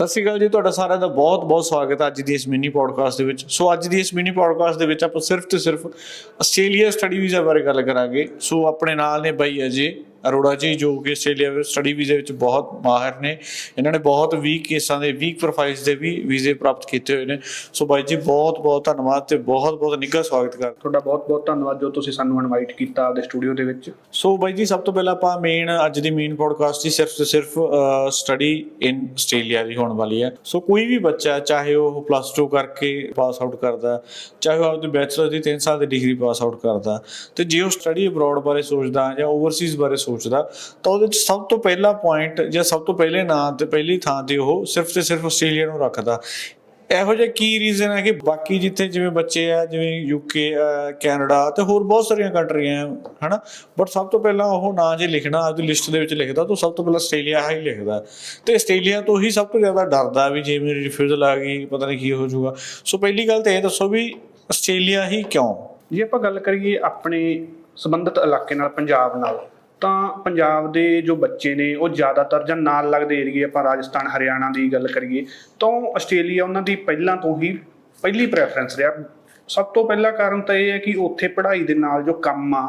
ਸਤਿ ਸ਼੍ਰੀ ਅਕਾਲ ਜੀ, ਤੁਹਾਡਾ ਸਾਰਿਆਂ ਦਾ ਬਹੁਤ-ਬਹੁਤ ਸਵਾਗਤ ਹੈ ਅੱਜ ਦੀ ਇਸ ਮਿਨੀ ਪੋਡਕਾਸਟ ਦੇ ਵਿੱਚ। ਸੋ ਅੱਜ ਦੀ ਇਸ ਮਿਨੀ ਪੋਡਕਾਸਟ ਦੇ ਵਿੱਚ ਆਪਾਂ ਸਿਰਫ ਤੇ ਸਿਰਫ ਆਸਟ੍ਰੇਲੀਆ ਸਟੱਡੀ ਵੀਜ਼ਾ ਬਾਰੇ ਗੱਲ ਕਰਾਂਗੇ। ਸੋ ਆਪਣੇ ਨਾਲ ਨੇ ਬਾਈ ਅਜੇ ਅਰੋੜਾ ਜੀ ਜੋ ਕਿ ਆਸਟ੍ਰੇਲੀਆ ਵਿੱਚ ਸਟੱਡੀ ਵੀਜ਼ੇ ਵਿੱਚ ਬਹੁਤ ਮਾਹਿਰ ਨੇ। ਇਹਨਾਂ ਨੇ ਬਹੁਤ ਵੀਕ ਕੇਸਾਂ ਦੇ ਵੀਕ ਪ੍ਰੋਫਾਈਲਸ ਦੇ ਵੀ ਵੀਜ਼ੇ ਪ੍ਰਾਪਤ ਕੀਤੇ ਹੋਏ ਨੇ। ਸੋ ਬਾਈ ਜੀ ਬਹੁਤ-ਬਹੁਤ ਧੰਨਵਾਦ ਤੇ ਬਹੁਤ-ਬਹੁਤ ਨਿੱਘਾ ਸਵਾਗਤ ਕਰ ਤੁਹਾਡਾ ਬਹੁਤ ਬਹੁਤ ਧੰਨਵਾਦ ਜੋ ਤੁਸੀਂ ਸਾਨੂੰ ਇਨਵਾਈਟ ਕੀਤਾ ਆਪਦੇ ਸਟੂਡੀਓ ਦੇ ਵਿੱਚ। ਸੋ ਬਾਈ ਜੀ ਸਭ ਤੋਂ ਪਹਿਲਾਂ ਆਪਾਂ ਮੇਨ ਅੱਜ ਦੀ ਮੇਨ ਪੋਡਕਾਸਟ ਹੀ ਸਿਰਫ ਤੇ ਸਿਰਫ ਸਟੱਡੀ ਇਨ ਆਸਟ੍ਰੇਲੀਆ ਦੀ ਹੋਣ ਵਾਲੀ ਹੈ। ਸੋ ਕੋਈ ਵੀ ਬੱਚਾ ਚਾਹੇ ਉਹ ਪਲੱਸ 2 ਕਰਕੇ ਪਾਸ ਆਊਟ ਕਰਦਾ ਚਾਹੇ ਉਹ ਆਪਦੀ ਬੈਚਲਰ ਦੀ 3 ਸਾਲ ਦੀ ਡਿਗਰੀ ਪਾਸ ਆਊਟ ਕਰਦਾ ਤੇ ਜੇ ਉਹ ਸਟੱਡੀ ਅਬਰੋਡ ਬਾਰੇ ਸੋਚਦਾ ਜਾਂ ਓਵਰਸੀਜ਼ ਬਾਰੇ ਸੋਚਦਾ, ਤਾਂ ਉਹਦੇ ਵਿੱਚ ਸਭ ਤੋਂ ਪਹਿਲਾ ਪੁਆਇੰਟ ਜਾਂ ਸਭ ਤੋਂ ਪਹਿਲੇ ਨਾਂ ਤੇ ਪਹਿਲੀ ਥਾਂ ਤੇ ਉਹ ਸਿਰਫ ਤੇ ਸਿਰਫ ਆਸਟ੍ਰੇਲੀਆ ਨੂੰ ਰੱਖਦਾ। ਇਹੋ ਜਿਹਾ ਕੀ ਰੀਜ਼ਨ ਹੈ ਕਿ ਬਾਕੀ ਜਿੱਥੇ ਜਿਵੇਂ ਬੱਚੇ ਆ, ਜਿਵੇਂ ਯੂਕੇ ਕੈਨੇਡਾ ਤੇ ਹੋਰ ਬਹੁਤ ਸਾਰੀਆਂ ਕੰਟਰੀਆਂ ਹਨਾ? ਬਟ ਸਭ ਤੋਂ ਪਹਿਲਾਂ ਉਹ ਨਾਂ ਜੇ ਲਿਖਣਾ, ਆਪਦੀ ਲਿਸਟ ਦੇ ਵਿੱਚ ਲਿਖਦਾ ਤਾਂ ਸਭ ਤੋਂ ਪਹਿਲਾਂ ਆਸਟ੍ਰੇਲੀਆ ਹੀ ਲਿਖਦਾ। ਤੇ ਆਸਟ੍ਰੇਲੀਆ ਤੋਂ ਹੀ ਸਭ ਤੋਂ ਜ਼ਿਆਦਾ ਡਰਦਾ ਵੀ ਜੇ ਮੇਰੀ ਰਿਫਿਊਜ਼ਲ ਆ ਗਈ, ਪਤਾ ਨਹੀਂ ਕੀ ਹੋ ਜਾਊਗਾ। ਸੋ ਪਹਿਲੀ ਗੱਲ ਤਾਂ ਇਹ ਦੱਸੋ ਵੀ ਆਸਟ੍ਰੇਲੀਆ ਹੀ ਕਿਉਂ? ਜੇ ਆਪਾਂ ਗੱਲ ਕਰੀਏ ਆਪਣੇ ਸੰਬੰਧਿਤ ਇਲਾਕੇ ਨਾਲ, ਪੰਜਾਬ ਨਾਲ ਤਾਂ ਪੰਜਾਬ ਦੇ ਜੋ ਬੱਚੇ ਨੇ, ਉਹ ਜ਼ਿਆਦਾਤਰ ਜਾਂ ਨਾਲ ਲੱਗਦੇ ਏਰੀਏ ਆਪਾਂ ਰਾਜਸਥਾਨ, ਹਰਿਆਣਾ ਦੀ ਗੱਲ ਕਰੀਏ, ਤਾਂ ਆਸਟ੍ਰੇਲੀਆ ਉਹਨਾਂ ਦੀ ਪਹਿਲਾਂ ਤੋਂ ਹੀ ਪਹਿਲੀ ਪ੍ਰੈਫਰੈਂਸ ਰਿਹਾ। ਸਭ ਤੋਂ ਪਹਿਲਾ ਕਾਰਨ ਤਾਂ ਇਹ ਹੈ ਕਿ ਉੱਥੇ ਪੜ੍ਹਾਈ ਦੇ ਨਾਲ ਜੋ ਕੰਮ ਆ,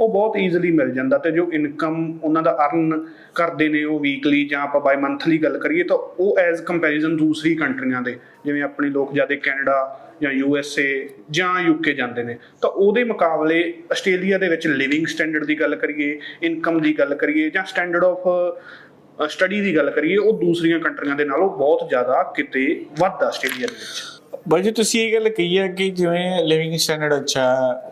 ਉਹ ਬਹੁਤ ਈਜ਼ੀਲੀ ਮਿਲ ਜਾਂਦਾ ਤੇ ਜੋ ਇਨਕਮ ਉਹਨਾਂ ਦਾ ਅਰਨ ਕਰਦੇ ਨੇ ਉਹ ਵੀਕਲੀ ਜਾਂ ਆਪਾਂ ਬਾਈ ਮੰਥਲੀ ਗੱਲ ਕਰੀਏ ਤਾਂ ਉਹ ਐਜ਼ ਕੰਪੈਰੀਜ਼ਨ ਦੂਸਰੀ ਕੰਟਰੀਆਂ ਦੇ, ਜਿਵੇਂ ਆਪਣੇ ਲੋਕ ਜ਼ਿਆਦਾ ਕੈਨੇਡਾ ਜਾਂ ਯੂ ਐਸ ਏ ਜਾਂ ਯੂਕੇ ਜਾਂਦੇ ਨੇ, ਤਾਂ ਉਹਦੇ ਮੁਕਾਬਲੇ ਆਸਟ੍ਰੇਲੀਆ ਦੇ ਵਿੱਚ ਲਿਵਿੰਗ ਸਟੈਂਡਰਡ ਦੀ ਗੱਲ ਕਰੀਏ ਇਨਕਮ ਦੀ ਗੱਲ ਕਰੀਏ ਜਾਂ ਸਟੈਂਡਰਡ ਆਫ ਸਟੱਡੀ ਦੀ ਗੱਲ ਕਰੀਏ, ਉਹ ਦੂਸਰੀਆਂ ਕੰਟਰੀਆਂ ਦੇ ਨਾਲੋਂ ਬਹੁਤ ਜ਼ਿਆਦਾ ਕਿਤੇ ਵੱਧ ਆਸਟ੍ਰੇਲੀਆ ਦੇ ਵਿੱਚ। ਬਾਈ ਜੀ ਤੁਸੀਂ ਇਹ ਗੱਲ ਕਹੀ ਹੈ ਕਿ ਜਿਵੇਂ ਲਿਵਿੰਗ ਸਟੈਂਡਰਡ ਅੱਛਾ,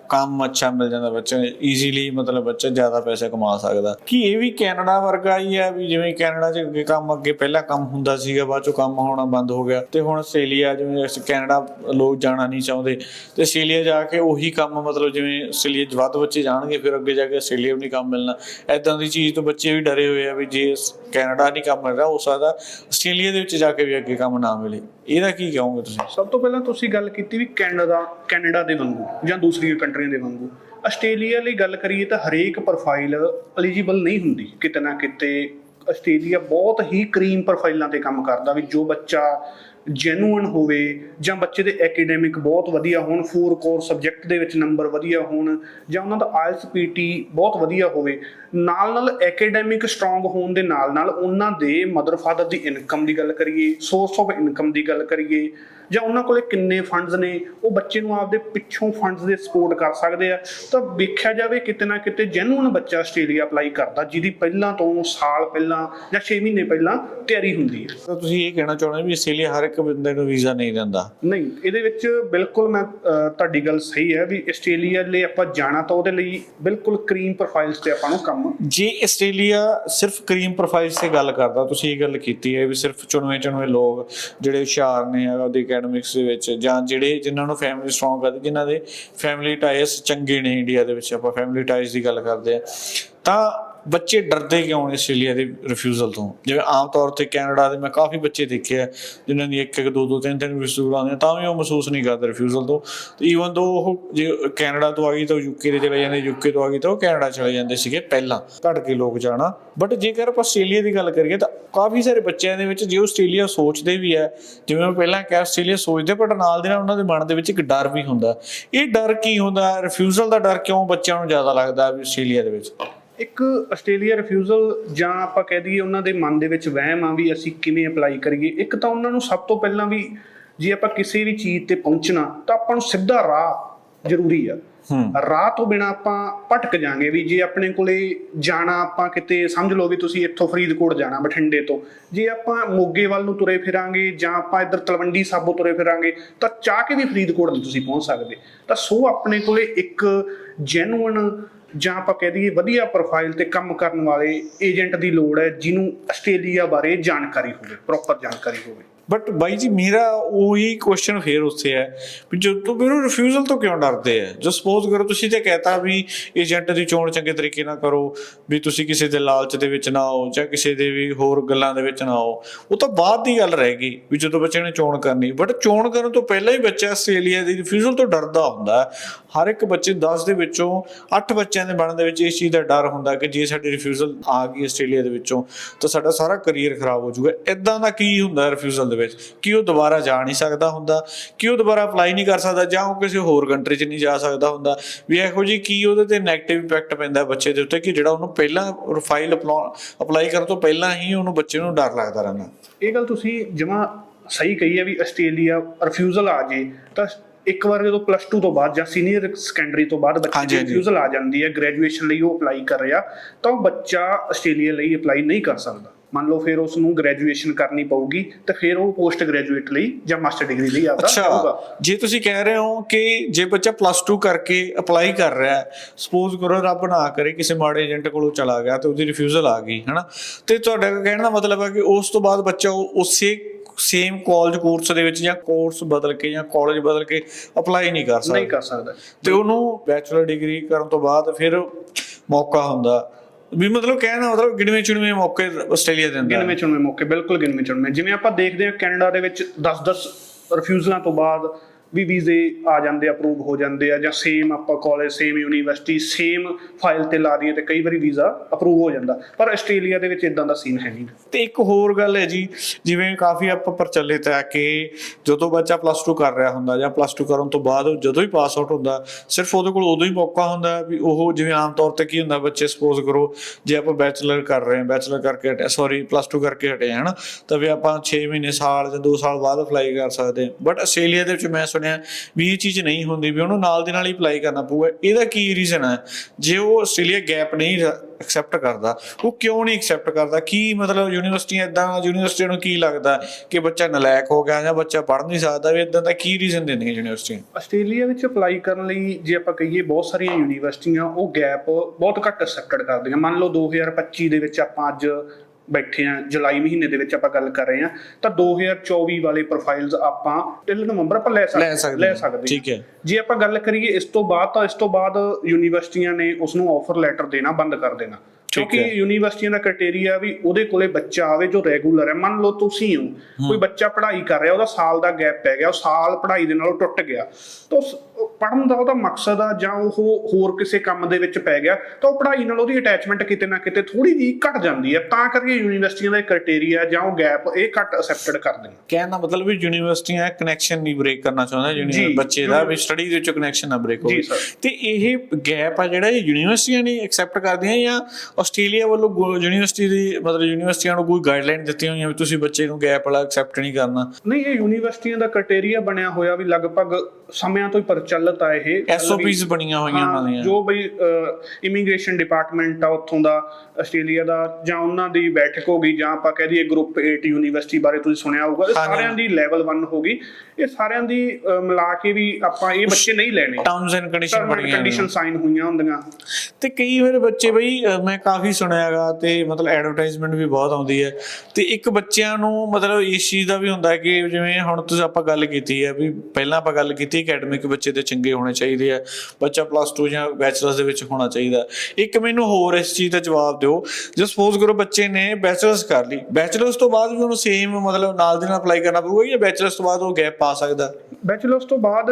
ਕੰਮ ਅੱਛਾ ਮਿਲ ਜਾਂਦਾ ਬੱਚੇ ਨੂੰ ਈਜ਼ੀਲੀ ਮਤਲਬ ਬੱਚਾ ਜ਼ਿਆਦਾ ਪੈਸੇ ਕਮਾ ਸਕਦਾ। ਕੀ ਇਹ ਵੀ ਕੈਨੇਡਾ ਵਰਗਾ ਹੀ ਹੈ ਵੀ ਜਿਵੇਂ ਕੈਨੇਡਾ 'ਚ ਅੱਗੇ ਕੰਮ, ਅੱਗੇ ਪਹਿਲਾਂ ਕੰਮ ਹੁੰਦਾ ਸੀਗਾ, ਬਾਅਦ 'ਚੋਂ ਕੰਮ ਹੋਣਾ ਬੰਦ ਹੋ ਗਿਆ। ਤੇ ਹੁਣ ਆਸਟ੍ਰੇਲੀਆ ਜਿਵੇਂ ਕੈਨੇਡਾ ਲੋਕ ਜਾਣਾ ਨਹੀਂ ਚਾਹੁੰਦੇ। ਤੇ ਆਸਟ੍ਰੇਲੀਆ ਜਾ ਕੇ ਉਹੀ ਕੰਮ ਮਤਲਬ ਜਿਵੇਂ ਆਸਟ੍ਰੇਲੀਆ 'ਚ ਵੱਧ ਬੱਚੇ ਜਾਣਗੇ, ਫਿਰ ਅੱਗੇ ਜਾ ਕੇ ਆਸਟ੍ਰੇਲੀਆ ਵੀ ਨਹੀਂ ਕੰਮ ਮਿਲਣਾ। ਐਦਾਂ ਦੀ ਚੀਜ਼ ਤੋਂ ਬੱਚੇ ਵੀ ਡਰੇ ਹੋਏ ਆ ਵੀ ਜੇ ਕੈਨੇਡਾ ਨਹੀਂ ਕੰਮ ਮਿਲ ਰਿਹਾ, ਹੋ ਸਕਦਾ ਆਸਟ੍ਰੇਲੀਆ ਦੇ ਵਿੱਚ ਜਾ ਕੇ ਵੀ ਅੱਗੇ ਕੰਮ ਨਾ ਮਿਲੇ। ਇਹਦਾ ਕੀ ਕਹੋਗੇ ਤੁਸੀਂ? ਸਭ ਤੋਂ ਪਹਿਲਾਂ ਤੁਸੀਂ ਗੱਲ ਕੀਤੀ ਵੀ ਕੈਨੇਡਾ ਕੈਨੇਡਾ ਦੇ ਵਾਂਗੂ ਜਾਂ ਦੂਸਰੀਆਂ ਕੰਟਰੀਆਂ ਦੇ ਵਾਂਗੂ। ਆਸਟ੍ਰੇਲੀਆ ਲਈ ਗੱਲ ਕਰੀਏ ਤਾਂ ਹਰੇਕ ਪ੍ਰੋਫਾਈਲ ਐਲੀਜੀਬਲ ਨਹੀਂ ਹੁੰਦੀ, ਕਿਤੇ ਨਾ ਕਿਤੇ ਆਸਟ੍ਰੇਲੀਆ ਬਹੁਤ ਹੀ ਕਰੀਮ ਪ੍ਰੋਫਾਈਲਾਂ ਤੇ ਕੰਮ ਕਰਦਾ ਵੀ ਜੋ ਬੱਚਾ ਜੈਨੂਇਨ ਹੋਵੇ ਜਾਂ ਬੱਚੇ ਦੇ ਐਕੈਡੈਮਿਕ ਬਹੁਤ ਵਧੀਆ ਹੋਣ ਫੋਰ ਕੋਰ ਸਬਜੈਕਟ ਦੇ ਵਿੱਚ ਨੰਬਰ ਵਧੀਆ ਹੋਣ ਜਾਂ ਉਹਨਾਂ ਦਾ ਆਇਲਸ ਪੀਟੀ ਬਹੁਤ ਵਧੀਆ ਹੋਵੇ, ਨਾਲ ਨਾਲ ਐਕੈਡੈਮਿਕ ਸਟਰੋਂਗ ਹੋਣ ਦੇ ਨਾਲ ਨਾਲ ਉਹਨਾਂ ਦੇ ਮਦਰ ਫਾਦਰ ਦੀ ਇਨਕਮ ਦੀ ਗੱਲ ਕਰੀਏ ਸੋਰਸ ਆਫ ਇਨਕਮ ਦੀ ਗੱਲ ਕਰੀਏ ਜਾਂ ਉਹਨਾਂ ਕੋਲੇ ਕਿੰਨੇ ਫੰਡਸ ਨੇ ਉਹ ਬੱਚੇ ਨੂੰ ਆਪਦੇ ਪਿੱਛੋਂ ਫੰਡਸ ਦੇ ਸਪੋਰਟ ਕਰ ਸਕਦੇ ਆ। ਤਾਂ ਵੇਖਿਆ ਜਾਵੇ ਕਿਤੇ ਨਾ ਕਿਤੇ ਜੈਨੂਇਨ ਬੱਚਾ ਆਸਟ੍ਰੇਲੀਆ ਅਪਲਾਈ ਕਰਦਾ ਜਿਹਦੀ ਪਹਿਲਾਂ ਤੋਂ ਸਾਲ ਪਹਿਲਾਂ ਜਾਂ 6 ਮਹੀਨੇ ਪਹਿਲਾਂ ਤਿਆਰੀ ਹੁੰਦੀ ਹੈ। ਤਾਂ ਤੁਸੀਂ ਇਹ ਕਹਿਣਾ ਚਾਹੁੰਦੇ ਵੀ ਆਸਟ੍ਰੇਲੀਆ ਹਰ ਇੱਕ ਬੰਦੇ ਨੂੰ ਵੀਜ਼ਾ ਨਹੀਂ ਦਿੰਦਾ? ਨਹੀਂ ਇਹਦੇ ਵਿੱਚ ਬਿਲਕੁਲ ਮੈਂ ਤੁਹਾਡੀ ਗੱਲ ਸਹੀ ਹੈ ਵੀ ਆਸਟ੍ਰੇਲੀਆ ਲਈ ਆਪਾਂ ਜਾਣਾ ਤਾਂ ਉਹਦੇ ਲਈ ਬਿਲਕੁਲ ਕਰੀਮ ਪ੍ਰੋਫਾਈਲਸ ਤੇ ਆਪਾਂ ਨੂੰ ਕੰਮ ਜੇ ਆਸਟ੍ਰੇਲੀਆ ਸਿਰਫ ਕਰੀਮ ਪ੍ਰੋਫਾਈਲਸ ਤੇ ਗੱਲ ਕਰਦਾ ਤੁਸੀਂ ਇਹ ਗੱਲ ਕੀਤੀ ਹੈ ਵੀ ਸਿਰਫ ਚੁਣਵੇਂ ਚੁਣਵੇਂ ਲੋਕ ਜਿਹੜੇ ਹੁਸ਼ਿਆਰ ਨੇ ਉਹਦੇ ਅਕੈਡਮਿਕਸ ਦੇ ਵਿੱਚ ਜਾਂ ਜਿਹੜੇ ਜਿਨ੍ਹਾਂ ਨੂੰ ਫੈਮਿਲੀ ਸਟਰੋਂਗ ਕਰਦੇ, ਜਿਨ੍ਹਾਂ ਦੇ ਫੈਮਿਲੀ ਟਾਈਸ ਚੰਗੇ ਨੇ ਇੰਡੀਆ ਦੇ ਵਿੱਚ, ਆਪਾਂ ਫੈਮਿਲੀ ਟਾਈਸ ਦੀ ਗੱਲ ਕਰਦੇ ਆ ਤਾਂ ਬੱਚੇ ਡਰਦੇ ਕਿਉਂ ਨੇ ਆਸਟ੍ਰੇਲੀਆ ਦੇ ਰਿਫਿਊਜ਼ਲ ਤੋਂ? ਜਿਵੇਂ ਆਮ ਤੌਰ ਤੇ ਕੈਨੇਡਾ ਦੇ ਮੈਂ ਕਾਫੀ ਬੱਚੇ ਦੇਖੇ ਆ, ਜਿਨ੍ਹਾਂ ਦੀ ਇੱਕ ਇੱਕ ਦੋ ਦੋ ਤਿੰਨ ਤਿੰਨ ਰਿਫਿਊਜ਼ਲ ਆਉਂਦੇ ਤਾਂ ਵੀ ਉਹ ਮਹਿਸੂਸ ਨਹੀਂ ਕਰਦੇ ਰਿਫਿਊਜ਼ਲ ਤੋਂ। ਈਵਨ ਦੋ ਉਹ ਜੇ ਕੈਨੇਡਾ ਤੋਂ ਆ ਗਈ ਤਾਂ ਯੂਕੇ ਦੇ ਚਲੇ ਜਾਂਦੇ ਯੂਕੇ ਤੋਂ ਆ ਗਈ ਤਾਂ ਉਹ ਕੈਨੇਡਾ ਚਲੇ ਜਾਂਦੇ ਸੀਗੇ ਪਹਿਲਾਂ, ਘੱਟ ਕੇ ਲੋਕ ਜਾਣਾ। ਬਟ ਜੇਕਰ ਆਪਾਂ ਆਸਟ੍ਰੇਲੀਆ ਦੀ ਗੱਲ ਕਰੀਏ ਤਾਂ ਕਾਫੀ ਸਾਰੇ ਬੱਚਿਆਂ ਦੇ ਵਿੱਚ ਜੇ ਆਸਟ੍ਰੇਲੀਆ ਸੋਚਦੇ ਵੀ ਹੈ, ਜਿਵੇਂ ਮੈਂ ਪਹਿਲਾਂ ਕਿਹਾ ਆਸਟ੍ਰੇਲੀਆ ਸੋਚਦੇ ਬਟ ਨਾਲ ਦੇ ਨਾਲ ਉਹਨਾਂ ਦੇ ਮਨ ਦੇ ਵਿੱਚ ਇੱਕ ਡਰ ਵੀ ਹੁੰਦਾ। ਇਹ ਡਰ ਕੀ ਹੁੰਦਾ? ਰਿਫਿਊਜ਼ਲ ਦਾ ਡਰ ਕਿਉਂ ਬੱਚਿਆਂ ਨੂੰ ਜ਼ਿਆਦਾ ਲੱਗਦਾ ਆਸਟ੍ਰੇਲੀਆ ਦੇ ਵਿੱਚ? ਇੱਕ ਆਸਟ੍ਰੇਲੀਆ ਰਿਫਿਊਜ਼ਲ ਜਾਂ ਆਪਾਂ ਕਹਿ ਦਈਏ ਉਹਨਾਂ ਦੇ ਮਨ ਦੇ ਵਿੱਚ ਵਹਿਮ ਆ ਵੀ ਅਸੀਂ ਕਿਵੇਂ ਅਪਲਾਈ ਕਰੀਏ ਇੱਕ ਤਾਂ ਉਹਨਾਂ ਨੂੰ ਸਭ ਤੋਂ ਪਹਿਲਾਂ ਵੀ ਜੇ ਆਪਾਂ ਕਿਸੇ ਵੀ ਚੀਜ਼ ਤੇ ਪਹੁੰਚਣਾ ਤਾਂ ਆਪਾਂ ਨੂੰ ਸਿੱਧਾ ਰਾਹ ਜ਼ਰੂਰੀ ਆ। ਰਾਹ ਤੋਂ ਬਿਨਾ ਆਪਾਂ ਭਟਕ ਜਾਾਂਗੇ ਵੀ ਜੇ ਆਪਣੇ ਕੋਲੇ ਜਾਣਾ ਆਪਾਂ ਕਿਤੇ ਸਮਝ ਲਓ ਵੀ ਤੁਸੀਂ ਇੱਥੋਂ ਫਰੀਦਕੋਟ ਜਾਣਾ ਬਠਿੰਡੇ ਤੋਂ ਜੇ ਆਪਾਂ ਮੋਗੇ ਵੱਲ ਨੂੰ ਤੁਰੇ ਫਿਰਾਂਗੇ ਜਾਂ ਆਪਾਂ ਇੱਧਰ ਤਲਵੰਡੀ ਸਾਬੋ ਤੁਰੇ ਫਿਰਾਂਗੇ ਤਾਂ ਚਾਹ ਕੇ ਵੀ ਫਰੀਦਕੋਟ ਨਹੀਂ ਤੁਸੀਂ ਪਹੁੰਚ ਸਕਦੇ। ਤਾਂ ਸੋ ਆਪਣੇ ਕੋਲੇ ਇੱਕ ਜੈਨੂਇਨ ਜਾਂ ਆਪਾਂ ਕਹਿ ਦਈਏ ਵਧੀਆ ਪ੍ਰੋਫਾਈਲ ਤੇ ਕੰਮ ਕਰਨ ਵਾਲੇ ਏਜੰਟ ਦੀ ਲੋੜ ਹੈ, ਜਿਹਨੂੰ ਆਸਟ੍ਰੇਲੀਆ ਬਾਰੇ ਜਾਣਕਾਰੀ ਹੋਵੇ ਪ੍ਰੋਪਰ ਜਾਣਕਾਰੀ ਹੋਵੇ। ਬਟ ਬਾਈ ਜੀ, ਮੇਰਾ ਉਹੀ ਕੁਐਸਚਨ ਫੇਰ ਉੱਥੇ ਹੈ ਵੀ ਜਦੋਂ ਮੈਨੂੰ ਰਿਫਿਊਜ਼ਲ ਤੋਂ ਕਿਉਂ ਡਰਦੇ ਆ ਜੋ ਸਪੋਜ਼ ਕਰੋ ਤੁਸੀਂ ਤੇ ਕਹਤਾ ਵੀ ਏਜੰਟ ਦੀ ਚੋਣ ਚੰਗੇ ਤਰੀਕੇ ਨਾਲ ਕਰੋ, ਵੀ ਤੁਸੀਂ ਕਿਸੇ ਦੇ ਲਾਲਚ ਦੇ ਵਿੱਚ ਨਾ ਆਓ ਜਾਂ ਕਿਸੇ ਦੇ ਵੀ ਹੋਰ ਗੱਲਾਂ ਦੇ ਵਿੱਚ ਨਾ ਆਓ, ਉਹ ਤਾਂ ਬਾਅਦ ਦੀ ਗੱਲ ਰਹੇਗੀ ਵੀ ਜਦੋਂ ਬੱਚੇ ਨੇ ਚੋਣ ਕਰਨੀ। ਬਟ ਚੋਣ ਕਰਨ ਤੋਂ ਪਹਿਲਾਂ ਹੀ ਬੱਚਾ ਆਸਟ੍ਰੇਲੀਆ ਦੀ ਰਿਫਿਊਜ਼ਲ ਤੋਂ ਡਰਦਾ ਹੁੰਦਾ ਹਰ ਇੱਕ ਬੱਚੇ 10 ਦੇ ਵਿੱਚੋਂ 8 ਬੱਚਿਆਂ ਦੇ ਬਣਨ ਦੇ ਵਿੱਚ ਇਸ ਚੀਜ਼ ਦਾ ਡਰ ਹੁੰਦਾ ਕਿ ਜੇ ਸਾਡੀ ਰਿਫਿਊਜ਼ਲ ਆ ਗਈ ਆਸਟ੍ਰੇਲੀਆ ਦੇ ਵਿੱਚੋਂ, ਤਾਂ ਸਾਡਾ ਸਾਰਾ ਕੈਰੀਅਰ ਖਰਾਬ ਹੋ ਜਾਊਗਾ। ਇਦਾਂ ਦਾ ਕੀ ਹੁੰਦਾ ਰਿਫਿਊਜ਼ਲ ਵਿੱਚ ਕਿ ਉਹ ਦੁਬਾਰਾ ਜਾ ਨਹੀਂ ਸਕਦਾ ਹੁੰਦਾ ਕਿ ਉਹ ਦੁਬਾਰਾ ਅਪਲਾਈ ਨਹੀਂ ਕਰ ਸਕਦਾ ਜਾਂ ਉਹ ਕਿਸੇ ਹੋਰ ਕੰਟਰੀ 'ਚ ਨਹੀਂ ਜਾ ਸਕਦਾ ਹੁੰਦਾ। ਵੀ ਇਹੋ ਜੀ ਕੀ ਉਹਦੇ ਤੇ 네ਗੇਟਿਵ ਇੰਪੈਕਟ ਪੈਂਦਾ ਬੱਚੇ ਦੇ ਉੱਤੇ ਕਿ ਜਿਹੜਾ ਉਹਨੂੰ ਪਹਿਲਾਂ ਫਾਈਲ ਅਪਲਾਈ ਕਰਨ ਤੋਂ ਪਹਿਲਾਂ ਹੀ ਉਹਨੂੰ ਬੱਚੇ ਨੂੰ ਡਰ ਲੱਗਦਾ ਰਹਿੰਦਾ। ਇਹ ਗੱਲ ਤੁਸੀਂ ਜਮਾ ਸਹੀ ਕਹੀ ਹੈ ਵੀ ਆਸਟ੍ਰੇਲੀਆ ਰਿਫਿਊਜ਼ਲ ਆ ਜੇ ਤਾਂ ਇੱਕ ਵਾਰ ਜਦੋਂ ਪਲੱਸ 2 ਤੋਂ ਬਾਅਦ ਜਾਂ ਸੀਨੀਅਰ ਸੈਕੰਡਰੀ ਤੋਂ ਬਾਅਦ ਬੱਚੇ ਦੀ। ਰਿਫਿਊਜ਼ਲ ਆ ਜਾਂਦੀ ਹੈ ਗ੍ਰੈਜੂਏਸ਼ਨ ਲਈ ਉਹ ਅਪਲਾਈ ਕਰ ਰਿਹਾ ਤਾਂ ਉਹ ਬੱਚਾ ਆਸਟ੍ਰੇਲੀਆ ਲਈ ਅਪਲਾਈ ਨਹੀਂ ਕਰ ਸਕਦਾ। ਮੰਨ ਲਓ ਫਿਰ ਉਸ ਨੂੰ ਗ੍ਰੈਜੂਏਸ਼ਨ ਕਰਨੀ ਪਊਗੀ ਤੇ ਫਿਰ ਉਹ ਪੋਸਟ ਗ੍ਰੈਜੂਏਟ ਲਈ ਜਾਂ ਮਾਸਟਰ ਡਿਗਰੀ ਲਈ ਆਪਦਾ ਅੱਛਾ ਜੇ ਤੁਸੀਂ ਕਹਿ ਰਹੇ ਹੋ ਕਿ ਜੇ ਬੱਚਾ ਪਲੱਸ 2 ਕਰਕੇ ਅਪਲਾਈ ਕਰ ਰਿਹਾ ਹੈ ਸਪੋਜ਼ ਕਰੋ ਰੱਬ ਨਾ ਕਰੇ ਕਿਸੇ ਮਾੜੇ ਏਜੰਟ ਕੋਲੋਂ ਚਲਾ ਗਿਆ ਤੇ ਉਹਦੀ ਰਿਫਿਊਜ਼ਲ ਆ ਗਈ ਹਨਾ? ਤੇ ਤੁਹਾਡਾ ਕਹਿਣ ਦਾ ਮਤਲਬ ਹੈ ਕਿ ਉਸ ਤੋਂ ਬਾਅਦ ਬੱਚਾ ਉਸੇ ਸੇਮ ਕਾਲਜ ਕੋਰਸ ਦੇ ਵਿੱਚ ਜਾਂ ਕੋਰਸ ਬਦਲ ਕੇ ਜਾਂ ਕਾਲਜ ਬਦਲ ਕੇ ਅਪਲਾਈ ਨਹੀਂ ਕਰ ਨਹੀਂ ਸਕਦਾ। ਕਰ ਸਕਦਾ। ਤੇ ਉਹਨੂੰ ਬੈਚਲਰ ਡਿਗਰੀ ਕਰਨ ਤੋਂ ਬਾਅਦ ਫਿਰ ਮੌਕਾ ਹੁੰਦਾ। ਵੀ ਮਤਲਬ ਕਹਿਣ ਦਾ ਮਤਲਬ ਗਿਣਵੇਂ ਚੁਣਵੇਂ ਮੌਕੇ ਆਸਟ੍ਰੇਲੀਆ ਦਿੰਦਾ ਹੈ। ਗਿਣਵੇਂ ਚੁਣਵੇਂ ਮੌਕੇ, ਬਿਲਕੁਲ ਗਿਣਵੇਂ ਚੁਣਵੇਂ ਜਿਵੇਂ ਆਪਾਂ ਦੇਖਦੇ ਹਾਂ ਕੈਨੇਡਾ ਦੇ ਵਿੱਚ 10-10 ਰਿਫਿਊਜ਼ਲਾਂ ਤੋਂ ਬਾਅਦ ਵੀ ਵੀਜ਼ੇ ਆ ਜਾਂਦੇ ਅਪਰੂਵ ਹੋ ਜਾਂਦੇ ਆ ਜਾਂ ਸੇਮ ਆਪਾਂ college same university same file ਤੇ ਲਾ ਦਈਏ ਤੇ ਕਈ ਵਾਰੀ ਵੀਜ਼ਾ ਅਪਰੂਵ ਹੋ ਜਾਂਦਾ। ਪਰ ਆਸਟ੍ਰੇਲੀਆ ਦੇ ਵਿੱਚ ਇਦਾਂ ਦਾ ਸੀਨ ਹੈ ਨਹੀਂ। ਤੇ ਇੱਕ ਹੋਰ ਗੱਲ ਹੈ ਜੀ, ਜਿਵੇਂ ਕਾਫੀ ਆਪਾਂ ਪ੍ਰਚਲਿਤ ਹੈ ਕਿ ਜਦੋਂ ਬੱਚਾ ਪਲੱਸ 2 ਕਰ ਰਿਹਾ ਹੁੰਦਾ ਜਾਂ ਪਲੱਸ 2 ਕਰਨ ਤੋਂ ਬਾਅਦ ਜਦੋਂ ਹੀ ਪਾਸ ਆਊਟ ਹੁੰਦਾ, ਸਿਰਫ ਉਹਦੇ ਕੋਲ ਉਦੋਂ ਹੀ ਮੌਕਾ ਹੁੰਦਾ ਵੀ ਉਹ ਜਿਵੇਂ ਆਮ ਤੌਰ ਤੇ ਕੀ ਹੁੰਦਾ ਬੱਚੇ ਸਪੋਜ਼ ਕਰੋ ਜੇ ਆਪਾਂ ਬੈਚਲਰ ਕਰ ਰਹੇ ਹਾਂ ਬੈਚਲਰ ਕਰਕੇ ਹਟੇ ਸੌਰੀ ਪਲੱਸ 2 ਕਰਕੇ ਹਟੇ ਹਾਂ ਹਨਾ, ਤਾਂ ਵੀ ਆਪਾਂ 6 ਮਹੀਨੇ, ਸਾਲ ਜਾਂ 2 ਸਾਲ ਬਾਅਦ ਅਪਲਾਈ ਕਰ ਸਕਦੇ ਹਾਂ। ਬਟ ਆਸਟ੍ਰੇਲੀਆ ਦੇ ਵਿੱਚ ਮੈਂ ਸੁਣਿਆ ਵੀ ਇਹ ਚੀਜ਼ ਨਹੀਂ ਹੁੰਦੀ ਵੀ ਉਹਨੂੰ ਨਾਲ ਦੀ ਨਾਲ ਹੀ ਅਪਲਾਈ ਕਰਨਾ ਪਊਗਾ। ਇਹਦਾ ਕੀ ਰੀਜ਼ਨ ਹੈ? ਜੇ ਉਹ ਆਸਟ੍ਰੇਲੀਆ ਗੈਪ ਨਹੀਂ ਐਕਸੈਪਟ ਕਰਦਾ, ਉਹ ਕਿਉਂ ਨਹੀਂ ਐਕਸੈਪਟ ਕਰਦਾ? ਕੀ ਮਤਲਬ ਯੂਨੀਵਰਸਿਟੀਆਂ ਇਦਾਂ ਯੂਨੀਵਰਸਿਟੀਆਂ ਨੂੰ ਕੀ ਲੱਗਦਾ ਕਿ ਬੱਚਾ ਨਲਾਇਕ ਹੋ ਗਿਆ ਜਾਂ ਬੱਚਾ ਪੜ੍ਹ ਨਹੀਂ ਸਕਦਾ? ਵੀ ਇਦਾਂ ਦਾ ਕੀ ਰੀਜ਼ਨ ਦਿੰਦੀਆਂ ਯੂਨੀਵਰਸਿਟੀਆਂ? ਆਸਟ੍ਰੇਲੀਆ ਵਿੱਚ ਅਪਲਾਈ ਕਰਨ ਲਈ ਜੇ ਆਪਾਂ ਕਹੀਏ ਬਹੁਤ ਸਾਰੀਆਂ ਯੂਨੀਵਰਸਿਟੀਆਂ, ਉਹ ਗੈਪ ਬਹੁਤ ਘੱਟ ਐਕਸੈਪਟਡ ਕਰਦੀਆਂ। ਮੰਨ ਲਓ 2025 ਦੇ ਵਿੱਚ ਆਪਾਂ ਅੱਜ ਬੈਠੇ ਆ ਜੁਲਾਈ ਮਹੀਨੇ ਦੇ ਵਿੱਚ ਆਪਾਂ ਗੱਲ ਕਰ ਰਹੇ ਆ ਤਾਂ 2024 ਵਾਲੇ ਪ੍ਰੋਫਾਈਲਸ ਆਪਾਂ ਟਿਲ ਨਵੰਬਰ ਆਪਾਂ ਲੈ ਸਕਦੇ ਲੈ ਸਕਦੇ। ਠੀਕ ਹੈ। ਜੇ ਆਪਾਂ ਗੱਲ ਕਰੀਏ ਇਸ ਤੋਂ ਬਾਅਦ ਤਾਂ ਇਸ ਤੋਂ ਬਾਅਦ ਯੂਨੀਵਰਸਿਟੀਆਂ ਨੇ ਉਸ ਨੂੰ ਆਫਰ ਲੈਟਰ ਦੇਣਾ ਬੰਦ ਕਰ ਦੇਣਾ। ਕਿਉਂਕਿ। ਯੂਨੀਵਰਸਿਟੀਆਂ ਦਾ ਕ੍ਰਾਈਟੇਰੀਆ ਵੀ ਉਹਦੇ ਕੋਲੇ ਬੱਚਾ ਆਵੇ ਜੋ ਰੈਗੂਲਰ ਹੈ। ਮੰਨ ਲਓ ਤੁਸੀਂ ਹੋ ਕੋਈ ਬੱਚਾ ਪੜ੍ਹਾਈ ਕਰ ਰਿਹਾ ਉਹਦਾ ਸਾਲ ਦਾ ਗੈਪ ਪੈ ਗਿਆ ਉਹ ਸਾਲ ਪੜ੍ਹਾਈ ਦੇ ਨਾਲੋਂ ਟੁੱਟ ਗਿਆ। ਤਾਂ ਪੜਨ ਦਾ ਉਹਦਾ ਮਕਸਦ ਆ ਜਾਂ ਉਹ ਹੋਰ ਕਿਸੇ ਕੰਮ ਦੇ ਵਿੱਚ ਪੈ ਗਿਆ ਤਾਂ ਉਹ ਪੜ੍ਹਾਈ ਨਾਲ ਉਹਦੀ ਅਟੈਚਮੈਂਟ ਕਿਤੇ ਨਾ ਕਿਤੇ ਥੋੜੀ ਜਿਹੀ ਘਟ ਜਾਂਦੀ ਹੈ। ਤਾਂ ਕਰਕੇ ਯੂਨੀਵਰਸਿਟੀਆਂ ਦਾ ਕ੍ਰਾਈਟੇਰੀਆ ਜਾਂ ਉਹ ਗੈਪ ਇਹ ਘੱਟ ਅਸੈਪਟਡ ਕਰਦੇ ਨੇ। ਕਹਿਣ ਦਾ ਮਤਲਬ ਵੀ ਯੂਨੀਵਰਸਿਟੀਆਂ ਕਨੈਕਸ਼ਨ ਨਹੀਂ ਬ੍ਰੇਕ ਕਰਨਾ ਚਾਹੁੰਦਾ ਜੀ, ਯੂਨੀਵਰਸਿਟੀ ਬੱਚੇ ਦਾ ਵੀ ਸਟੱਡੀ ਦੇ ਵਿੱਚ ਕਨੈਕਸ਼ਨ ਨਾ ਬ੍ਰੇਕ ਹੋਵੇ। ਜੀ। ਤੇ ਇਹ ਗੈਪ ਆ ਜਿਹੜਾ ਇਹ ਯੂਨੀਵਰਸਿਟੀਆਂ ਨੇ ਐਕਸੈਪਟ ਕਰਦੀਆਂ ਜਾਂ ਆਸਟ੍ਰੇਲੀਆ ਵੱਲੋਂ ਯੂਨੀਵਰਸਿਟੀ ਦੀ ਮਤਲਬ ਯੂਨੀਵਰਸਿਟੀਆਂ ਨੂੰ ਕੋਈ ਗਾਈਡਲਾਈਨ ਦਿੱਤੀਆਂ ਹੋਈਆਂ ਵੀ ਤੁਸੀਂ ਬੱਚੇ ਨੂੰ ਗੈਪ ਵਾਲਾ ਐਕਸੈਪਟ ਨਹੀਂ ਕਰਨਾ? ਨਹੀਂ ਇਹ ਯੂਨੀਵਰਸਿਟੀਆਂ ਦਾ ਕ੍ਰਾਈਟੇਰੀਆ ਬਣਿਆ ਹੋਇਆ ਵੀ ਲਗਭਗ ਸਮਿਆਂ ਤੋਂ ਹੀ ਪ੍ਰਚਲਿਤ ਆ ਇਹ। ਐਸਓਪੀਸ ਬਣੀਆਂ ਹੋਈਆਂ ਉਹਨਾਂ ਦੀਆਂ। ਜੋ ਬਈ ਇਮੀਗ੍ਰੇਸ਼ਨ ਡਿਪਾਰਟਮੈਂਟ ਆ ਉੱਥੋਂ ਦਾ ਆਸਟ੍ਰੇਲੀਆ ਦਾ ਜਾਂ ਉਹਨਾਂ ਦੀ ਬੈਠਕ ਹੋ ਗਈ ਜਾਂ ਆਪਾਂ ਕਹਿ ਦਈਏ ਗਰੁੱਪ 8 ਯੂਨੀਵਰਸਿਟੀ ਬਾਰੇ ਤੁਸੀਂ ਸੁਣਿਆ ਹੋਊਗਾ। ਇਹ। ਸਾਰਿਆਂ ਦੀ ਲੈਵਲ 1 ਹੋ ਗਈ। ਇਹ ਸਾਰਿਆਂ ਦੀ ਮਿਲਾ ਕੇ ਵੀ ਆਪਾਂ ਇਹ ਬੱਚੇ ਨਹੀਂ ਲੈਣੇ। ਟਰਮਸ ਐਂਡ ਕੰਡੀਸ਼ਨ ਬਣੀਆਂ ਕੰਡੀਸ਼ਨ। ਸਾਈਨ ਹੋਈਆਂ ਹੁੰਦੀਆਂ। ਤੇ ਕਈ ਵਾਰ ਬੱਚੇ ਬਈ ਮੈਂ ਕਾਫੀ ਸੁਣਿਆਗਾ ਤੇ ਮਤਲਬ ਐਡਵਰਟਾਈਜ਼ਮੈਂਟ ਵੀ ਬਹੁਤ ਆਉਂਦੀ ਹੈ। ਤੇ ਇੱਕ ਬੱਚਿਆਂ ਨੂੰ ਮਤਲਬ ਇਸ ਚੀਜ਼ ਦਾ ਵੀ ਹੁੰਦਾ ਕਿ ਜਿਵੇਂ ਹੁਣ ਤੁਸੀਂ ਆਪਾਂ ਗੱਲ ਕੀਤੀ ਹੈ ਵੀ ਪਹਿਲਾਂ ਆਪਾਂ ਗੱਲ ਕੀਤੀ ਅਕੈਡਮਿਕ ਬੱਚੇ ਦੇ ਚੰਗੇ ਹੋਣੇ ਚਾਹੀਦੇ ਆ, ਬੱਚਾ ਪਲੱਸ 2 ਜਾਂ ਬੈਚਲਰਸ ਦੇ ਵਿੱਚ ਹੋਣਾ ਚਾਹੀਦਾ। ਇੱਕ ਮੈਨੂੰ ਹੋਰ ਇਸ ਚੀਜ਼ ਦਾ ਜਵਾਬ ਦਿਓ, ਜੇ ਸਪੋਜ਼ ਕਰੋ ਬੱਚੇ ਨੇ ਬੈਚਲਰਸ ਕਰ ਲਈ ਬੈਚਲਰਸ ਤੋਂ ਬਾਅਦ ਵੀ ਉਹਨੂੰ ਸੇਮ ਮਤਲਬ ਨਾਲ ਦੇ ਨਾਲ ਅਪਲਾਈ ਕਰਨਾ ਪਊਗਾ ਜਾਂ ਬੈਚਲਰਸ ਤੋਂ ਬਾਅਦ ਉਹ ਗੈਪ ਪਾ ਸਕਦਾ? ਬੈਚਲਰਸ ਤੋਂ ਬਾਅਦ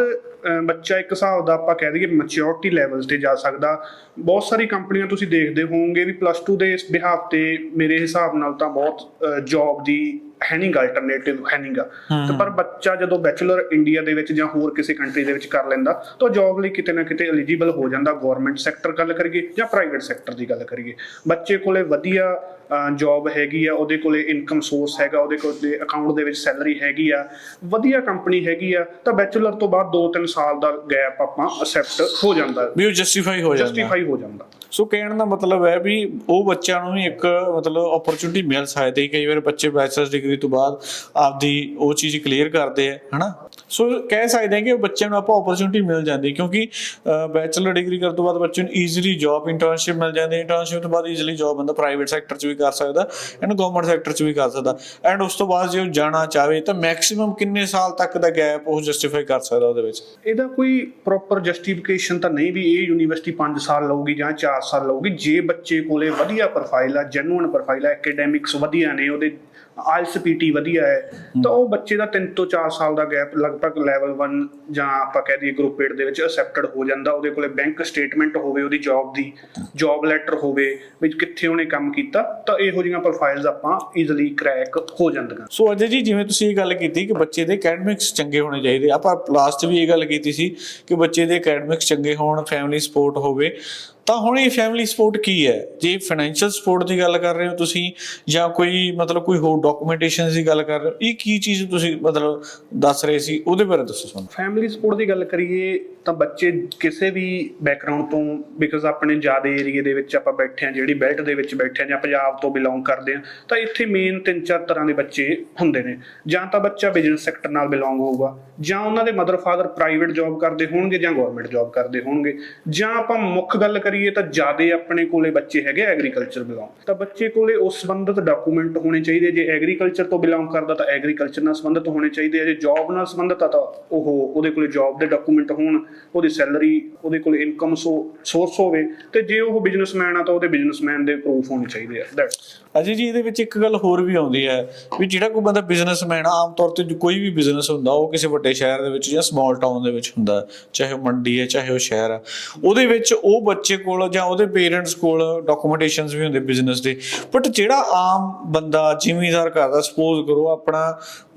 ਬੱਚਾ ਇੱਕ ਹਿਸਾਬ ਦਾ ਆਪਾਂ ਕਹਿ ਦਈਏ ਮੈਚਿਓਰਿਟੀ ਲੈਵਲਸ ਤੇ ਜਾ ਸਕਦਾ। ਬਹੁਤ ਸਾਰੀ ਕੰਪਨੀਆਂ ਤੁਸੀਂ ਦੇਖਦੇ ਹੋਵੋਗੇ ਵੀ ਪਲੱਸ 2 ਦੇ ਬਿਹਾਫ ਤੇ ਮੇਰੇ ਹਿਸਾਬ ਨਾਲ ਤਾਂ ਬਹੁਤ ਜੌਬ ਦੀ ਹੈ ਨਹੀਂ ਅਲਟਰਨੇਟਿਵ ਹੈ ਨਹੀਂਗਾ ਤੇ ਪਰ ਬੱਚਾ ਜਦੋਂ ਬੈਚਲਰ ਇੰਡੀਆ ਦੇ ਵਿੱਚ ਜਾਂ ਹੋਰ ਕਿਸੇ ਕੰਟਰੀ ਦੇ ਵਿੱਚ ਕਰ ਲੈਂਦਾ ਤਾਂ ਜੌਬ ਲਈ ਕਿਤੇ ਨਾ ਕਿਤੇ ਐਲੀਜੀਬਲ ਹੋ ਜਾਂਦਾ। ਗਵਰਨਮੈਂਟ ਸੈਕਟਰ ਗੱਲ ਕਰੀਏ ਜਾਂ ਪ੍ਰਾਈਵੇਟ ਸੈਕਟਰ ਦੀ ਗੱਲ ਕਰੀਏ। ਬੱਚੇ ਕੋਲੇ ਵਧੀਆ ਜੌਬ ਹੈਗੀ ਆ ਉਹਦੇ ਕੋਲੇ ਇਨਕਮ ਸੋਰਸ ਹੈਗਾ ਉਹਦੇ ਕੋਲੇ ਅਕਾਊਂਟ ਦੇ ਵਿੱਚ ਸੈਲਰੀ ਹੈਗੀ ਆ ਵਧੀਆ ਕੰਪਨੀ ਹੈਗੀ ਆ ਤਾਂ ਬੈਚਲਰ ਤੋਂ ਬਾਅਦ 2-3 ਸਾਲ ਦਾ ਗੈਪ ਆਪਾਂ ਅਸੈਪਟ ਹੋ ਜਾਂਦਾ। ਵੀ ਉਹ ਜਸਟੀਫਾਈ ਹੋ ਜਾਂਦਾ। ਜਸਟੀਫਾਈ ਹੋ ਜਾਂਦਾ। ਸੋ ਕਹਿਣ ਦਾ ਮਤਲਬ ਹੈ ਵੀ ਉਹ ਬੱਚਿਆਂ ਨੂੰ ਵੀ ਇੱਕ ਮਤਲਬ ਓਪਰਚੁਨਿਟੀ ਮਿਲ ਸਕਦੀ ਹੈ। ਕਈ ਵਾਰ ਬੱਚੇ ਬੈਚਲਰਸ ਡਿਗਰੀ ਤੋਂ ਬਾਅਦ ਆਪਦੀ ਉਹ ਚੀਜ਼ ਕਲੀਅਰ ਕਰਦੇ ਆ, ਹਨਾ? ਸੋ ਕਹਿ ਸਕਦੇ ਹਾਂ ਕਿ ਬੱਚਿਆਂ ਨੂੰ ਆਪਾਂ ਓਪਰਚੁਨਿਟੀ ਮਿਲ ਜਾਂਦੀ, ਕਿਉਂਕਿ ਬੈਚਲਰ ਡਿਗਰੀ ਕਰਨ ਤੋਂ ਬਾਅਦ ਬੱਚੇ ਨੂੰ ਈਜ਼ੀਲੀ ਜੌਬ ਇੰਟਰਨਸ਼ਿਪ ਮਿਲ ਜਾਂਦੀ ਇੰਟਰਨਸ਼ਿਪ ਤੋਂ ਬਾਅਦ ਈਜ਼ੀਲੀ ਜੌਬ ਬੰਦਾ ਪ੍ਰਾਈਵੇਟ ਸੈਕਟਰ 'ਚ ਵੀ ਕਰ ਸਕਦਾ ਐਂਡ ਗਵਰਨਮੈਂਟ ਸੈਕਟਰ 'ਚ ਵੀ ਕਰ ਸਕਦਾ ਐਂਡ ਉਸ ਤੋਂ ਬਾਅਦ ਜੇ ਉਹ ਜਾਣਾ ਚਾਹਵੇ ਤਾਂ ਮੈਕਸਿਮਮ ਕਿੰਨੇ ਸਾਲ ਤੱਕ ਦਾ ਗੈਪ ਉਹ ਜਸਟੀਫਾਈ ਕਰ ਸਕਦਾ ਉਹਦੇ ਵਿੱਚ? ਇਹਦਾ ਕੋਈ ਪ੍ਰੋਪਰ ਜਸਟੀਫਿਕੇਸ਼ਨ ਤਾਂ ਨਹੀਂ ਵੀ ਇਹ ਯੂਨੀਵਰਸਿਟੀ 5 ਸਾਲ ਲਊਗੀ ਜਾਂ 4 ਸਾਲ ਲਊਗੀ। ਜੇ ਬੱਚੇ ਕੋਲੇ ਵਧੀਆ ਪ੍ਰੋਫਾਈਲ ਆ ਜੈਨੂਇਨ ਪ੍ਰੋਫਾਈਲ ਆ ਐਕੈਡੈਮਿਕਸ ਵਧੀਆ ਨੇ, ਉਹਦੇ ਆਇਲਸ ਪੀਟੀ ਵਧੀਆ ਹੈ ਤਾਂ ਉਹ ਬੱਚੇ ਦਾ 3 ਤੋਂ 4 ਸਾਲ ਦਾ ਗੈਪ ਲਗਭਗ ਲੈਵਲ 1 ਜਾਂ ਆਪਾਂ ਕਹਿ ਦਈਏ ਗਰੁੱਪ 8 ਦੇ ਵਿੱਚ ਅਸੈਪਟਡ ਹੋ ਜਾਂਦਾ। ਉਹਦੇ ਕੋਲੇ ਬੈਂਕ ਸਟੇਟਮੈਂਟ ਹੋਵੇ ਉਹਦੀ ਜੌਬ ਦੀ ਜੌਬ ਲੈਟਰ ਹੋਵੇ ਵਿੱਚ ਕਿੱਥੇ ਉਹਨੇ ਕੰਮ ਕੀਤਾ ਤਾਂ ਇਹੋ ਜਿਹੀਆਂ ਪ੍ਰੋਫਾਈਲਸ ਆਪਾਂ ਈਜ਼ੀਲੀ ਕ੍ਰੈਕ ਹੋ ਜਾਂਦੀਆਂ। ਸੋ ਅਜੇ ਜੀ ਜਿਵੇਂ ਤੁਸੀਂ ਇਹ ਗੱਲ ਕੀਤੀ ਕਿ ਬੱਚੇ ਦੇ ਅਕੈਡਮਿਕਸ ਚੰਗੇ ਹੋਣੇ ਚਾਹੀਦੇ। ਆਪਾਂ ਲਾਸਟ ਵੀ ਇਹ ਗੱਲ ਕੀਤੀ ਸੀ ਕਿ ਬੱਚੇ ਦੇ ਅਕੈਡਮਿਕਸ ਚੰਗੇ ਹੋਣ ਫੈਮਿਲੀ ਸਪੋਰਟ ਹੋਵੇ ਤਾਂ ਹੁਣ ਇਹ ਫੈਮਿਲੀ ਸਪੋਰਟ ਕੀ ਹੈ? ਜੇ ਫਾਈਨੈਂਸ਼ੀਅਲ ਸਪੋਰਟ ਦੀ ਗੱਲ ਕਰ ਰਹੇ ਹੋ ਤੁਸੀਂ ਜਾਂ ਕੋਈ ਮਤਲਬ ਕੋਈ ਹੋਰ ਡਾਕੂਮੈਂਟੇਸ਼ਨ ਦੀ ਗੱਲ ਕਰ ਰਹੇ ਹੋ, ਇਹ ਕੀ ਚੀਜ਼ ਤੁਸੀਂ ਮਤਲਬ ਦੱਸ ਰਹੇ ਸੀ? ਉਹਦੇ ਬਾਰੇ ਦੱਸੋ ਸਾਨੂੰ। ਫੈਮਿਲੀ ਸਪੋਰਟ ਦੀ ਗੱਲ ਕਰੀਏ ਤਾਂ ਬੱਚੇ ਕਿਸੇ ਵੀ ਬੈਕਗ੍ਰਾਉਂਡ ਤੋਂ ਬਿਕਾਜ਼ ਆਪਣੇ ਜ਼ਿਆਦਾ ਏਰੀਏ ਦੇ ਵਿੱਚ ਆਪਾਂ ਬੈਠੇ ਆ ਜਿਹੜੀ ਬੈਲਟ ਦੇ ਵਿੱਚ ਬੈਠੇ ਆ ਜਾਂ ਪੰਜਾਬ ਤੋਂ ਬਿਲੋਂਗ ਕਰਦੇ ਆ ਤਾਂ ਇੱਥੇ ਮੇਨ ਤਿੰਨ ਚਾਰ ਤਰ੍ਹਾਂ ਦੇ ਬੱਚੇ ਹੁੰਦੇ ਨੇ। ਜਾਂ ਤਾਂ ਬੱਚਾ ਬਿਜ਼ਨਸ ਸੈਕਟਰ ਨਾਲ ਬਿਲੋਂਗ ਹੋਊਗਾ, ਜਾਂ ਉਹਨਾਂ ਦੇ ਮਦਰ ਫਾਦਰ ਪ੍ਰਾਈਵੇਟ ਜੌਬ ਕਰਦੇ ਹੋਣਗੇ ਜਾਂ ਗਵਰਨਮੈਂਟ ਜੌਬ ਕਰਦੇ ਹੋਣਗੇ। ਜਾਂ ਆਪਾਂ ਮੁੱਖ ਗੱਲ ਕਰੀਏ ਤਾਂ ਜ਼ਿਆਦਾ ਆਪਣੇ ਕੋਲੇ ਬੱਚੇ ਹੈਗੇ ਐਗਰੀਕਲਚਰ ਬਿਲੋਂਗ ਤਾਂ ਬੱਚੇ ਕੋਲੇ ਉਸ ਸੰਬੰਧਿਤ ਡਾਕੂਮੈਂਟ ਹੋਣੇ ਚਾਹੀਦੇ। ਜੇ ਐਗਰੀਕਲਚਰ ਤੋਂ ਬਿਲੋਂਗ ਕਰਦਾ ਤਾਂ ਐਗਰੀਕਲਚਰ ਨਾਲ ਸੰਬੰਧਿਤ ਹੋਣੇ ਚਾਹੀਦੇ ਜੇ ਜੌਬ ਨਾਲ ਸੰਬੰਧਿਤ ਆ ਤਾਂ ਉਹ ਉਹਦੇ ਕੋਲੇ ਜੌਬ ਦੇ ਡਾਕੂਮੈਂਟ ਹੋਣ, ਉਹਦੀ ਸੈਲਰੀ ਉਹਦੇ ਕੋਲੇ ਇਨਕਮ ਸੋਰਸ ਹੋਵੇ। ਤੇ ਜੇ ਉਹ ਬਿਜ਼ਨਸਮੈਨ ਆ ਤਾਂ ਉਹਦੇ ਬਿਜ਼ਨਸਮੈਨ ਦੇ ਪ੍ਰੂਫ ਹੋਣੇ ਚਾਹੀਦੇ ਆ। ਦੈਟਸ ਅਜੇ ਜੀ ਇਹਦੇ ਵਿੱਚ ਇੱਕ ਗੱਲ ਹੋਰ ਵੀ ਆਉਂਦੀ ਹੈ ਵੀ ਜਿਹੜਾ ਕੋਈ ਬੰਦਾ ਬਿਜ਼ਨਸਮੈਨ ਆਮ ਤੌਰ ਤੇ ਕੋਈ ਵੀ ਬਿਜ਼ਨਸ ਹੁੰਦਾ, ਉਹ ਕਿਸੇ ਵੱਡੇ ਸ਼ਹਿਰ ਦੇ ਵਿੱਚ ਜਾਂ ਸਮਾਲ ਟਾਊਨ ਦੇ ਵਿੱਚ ਹੁੰਦਾ, ਚਾਹੇ ਉਹ ਮੰਡੀ ਹੈ, ਚਾਹੇ ਉਹ ਸ਼ਹਿਰ ਆ, ਉਹਦੇ ਵਿੱਚ ਉਹ ਬੱਚੇ ਕੋਲ ਜਾਂ ਉਹਦੇ ਪੇਰੈਂਟਸ ਕੋਲ ਡਾਕੂਮੈਂਟੇਸ਼ਨਸ ਵੀ ਹੁੰਦੇ ਬਿਜ਼ਨਸ ਦੇ। ਬਟ ਜਿਹੜਾ ਆਮ ਬੰਦਾ, ਜ਼ਿਮੀਂਦਾਰ ਕਰਦਾ ਸਪੋਜ਼ ਕਰੋ ਆਪਣਾ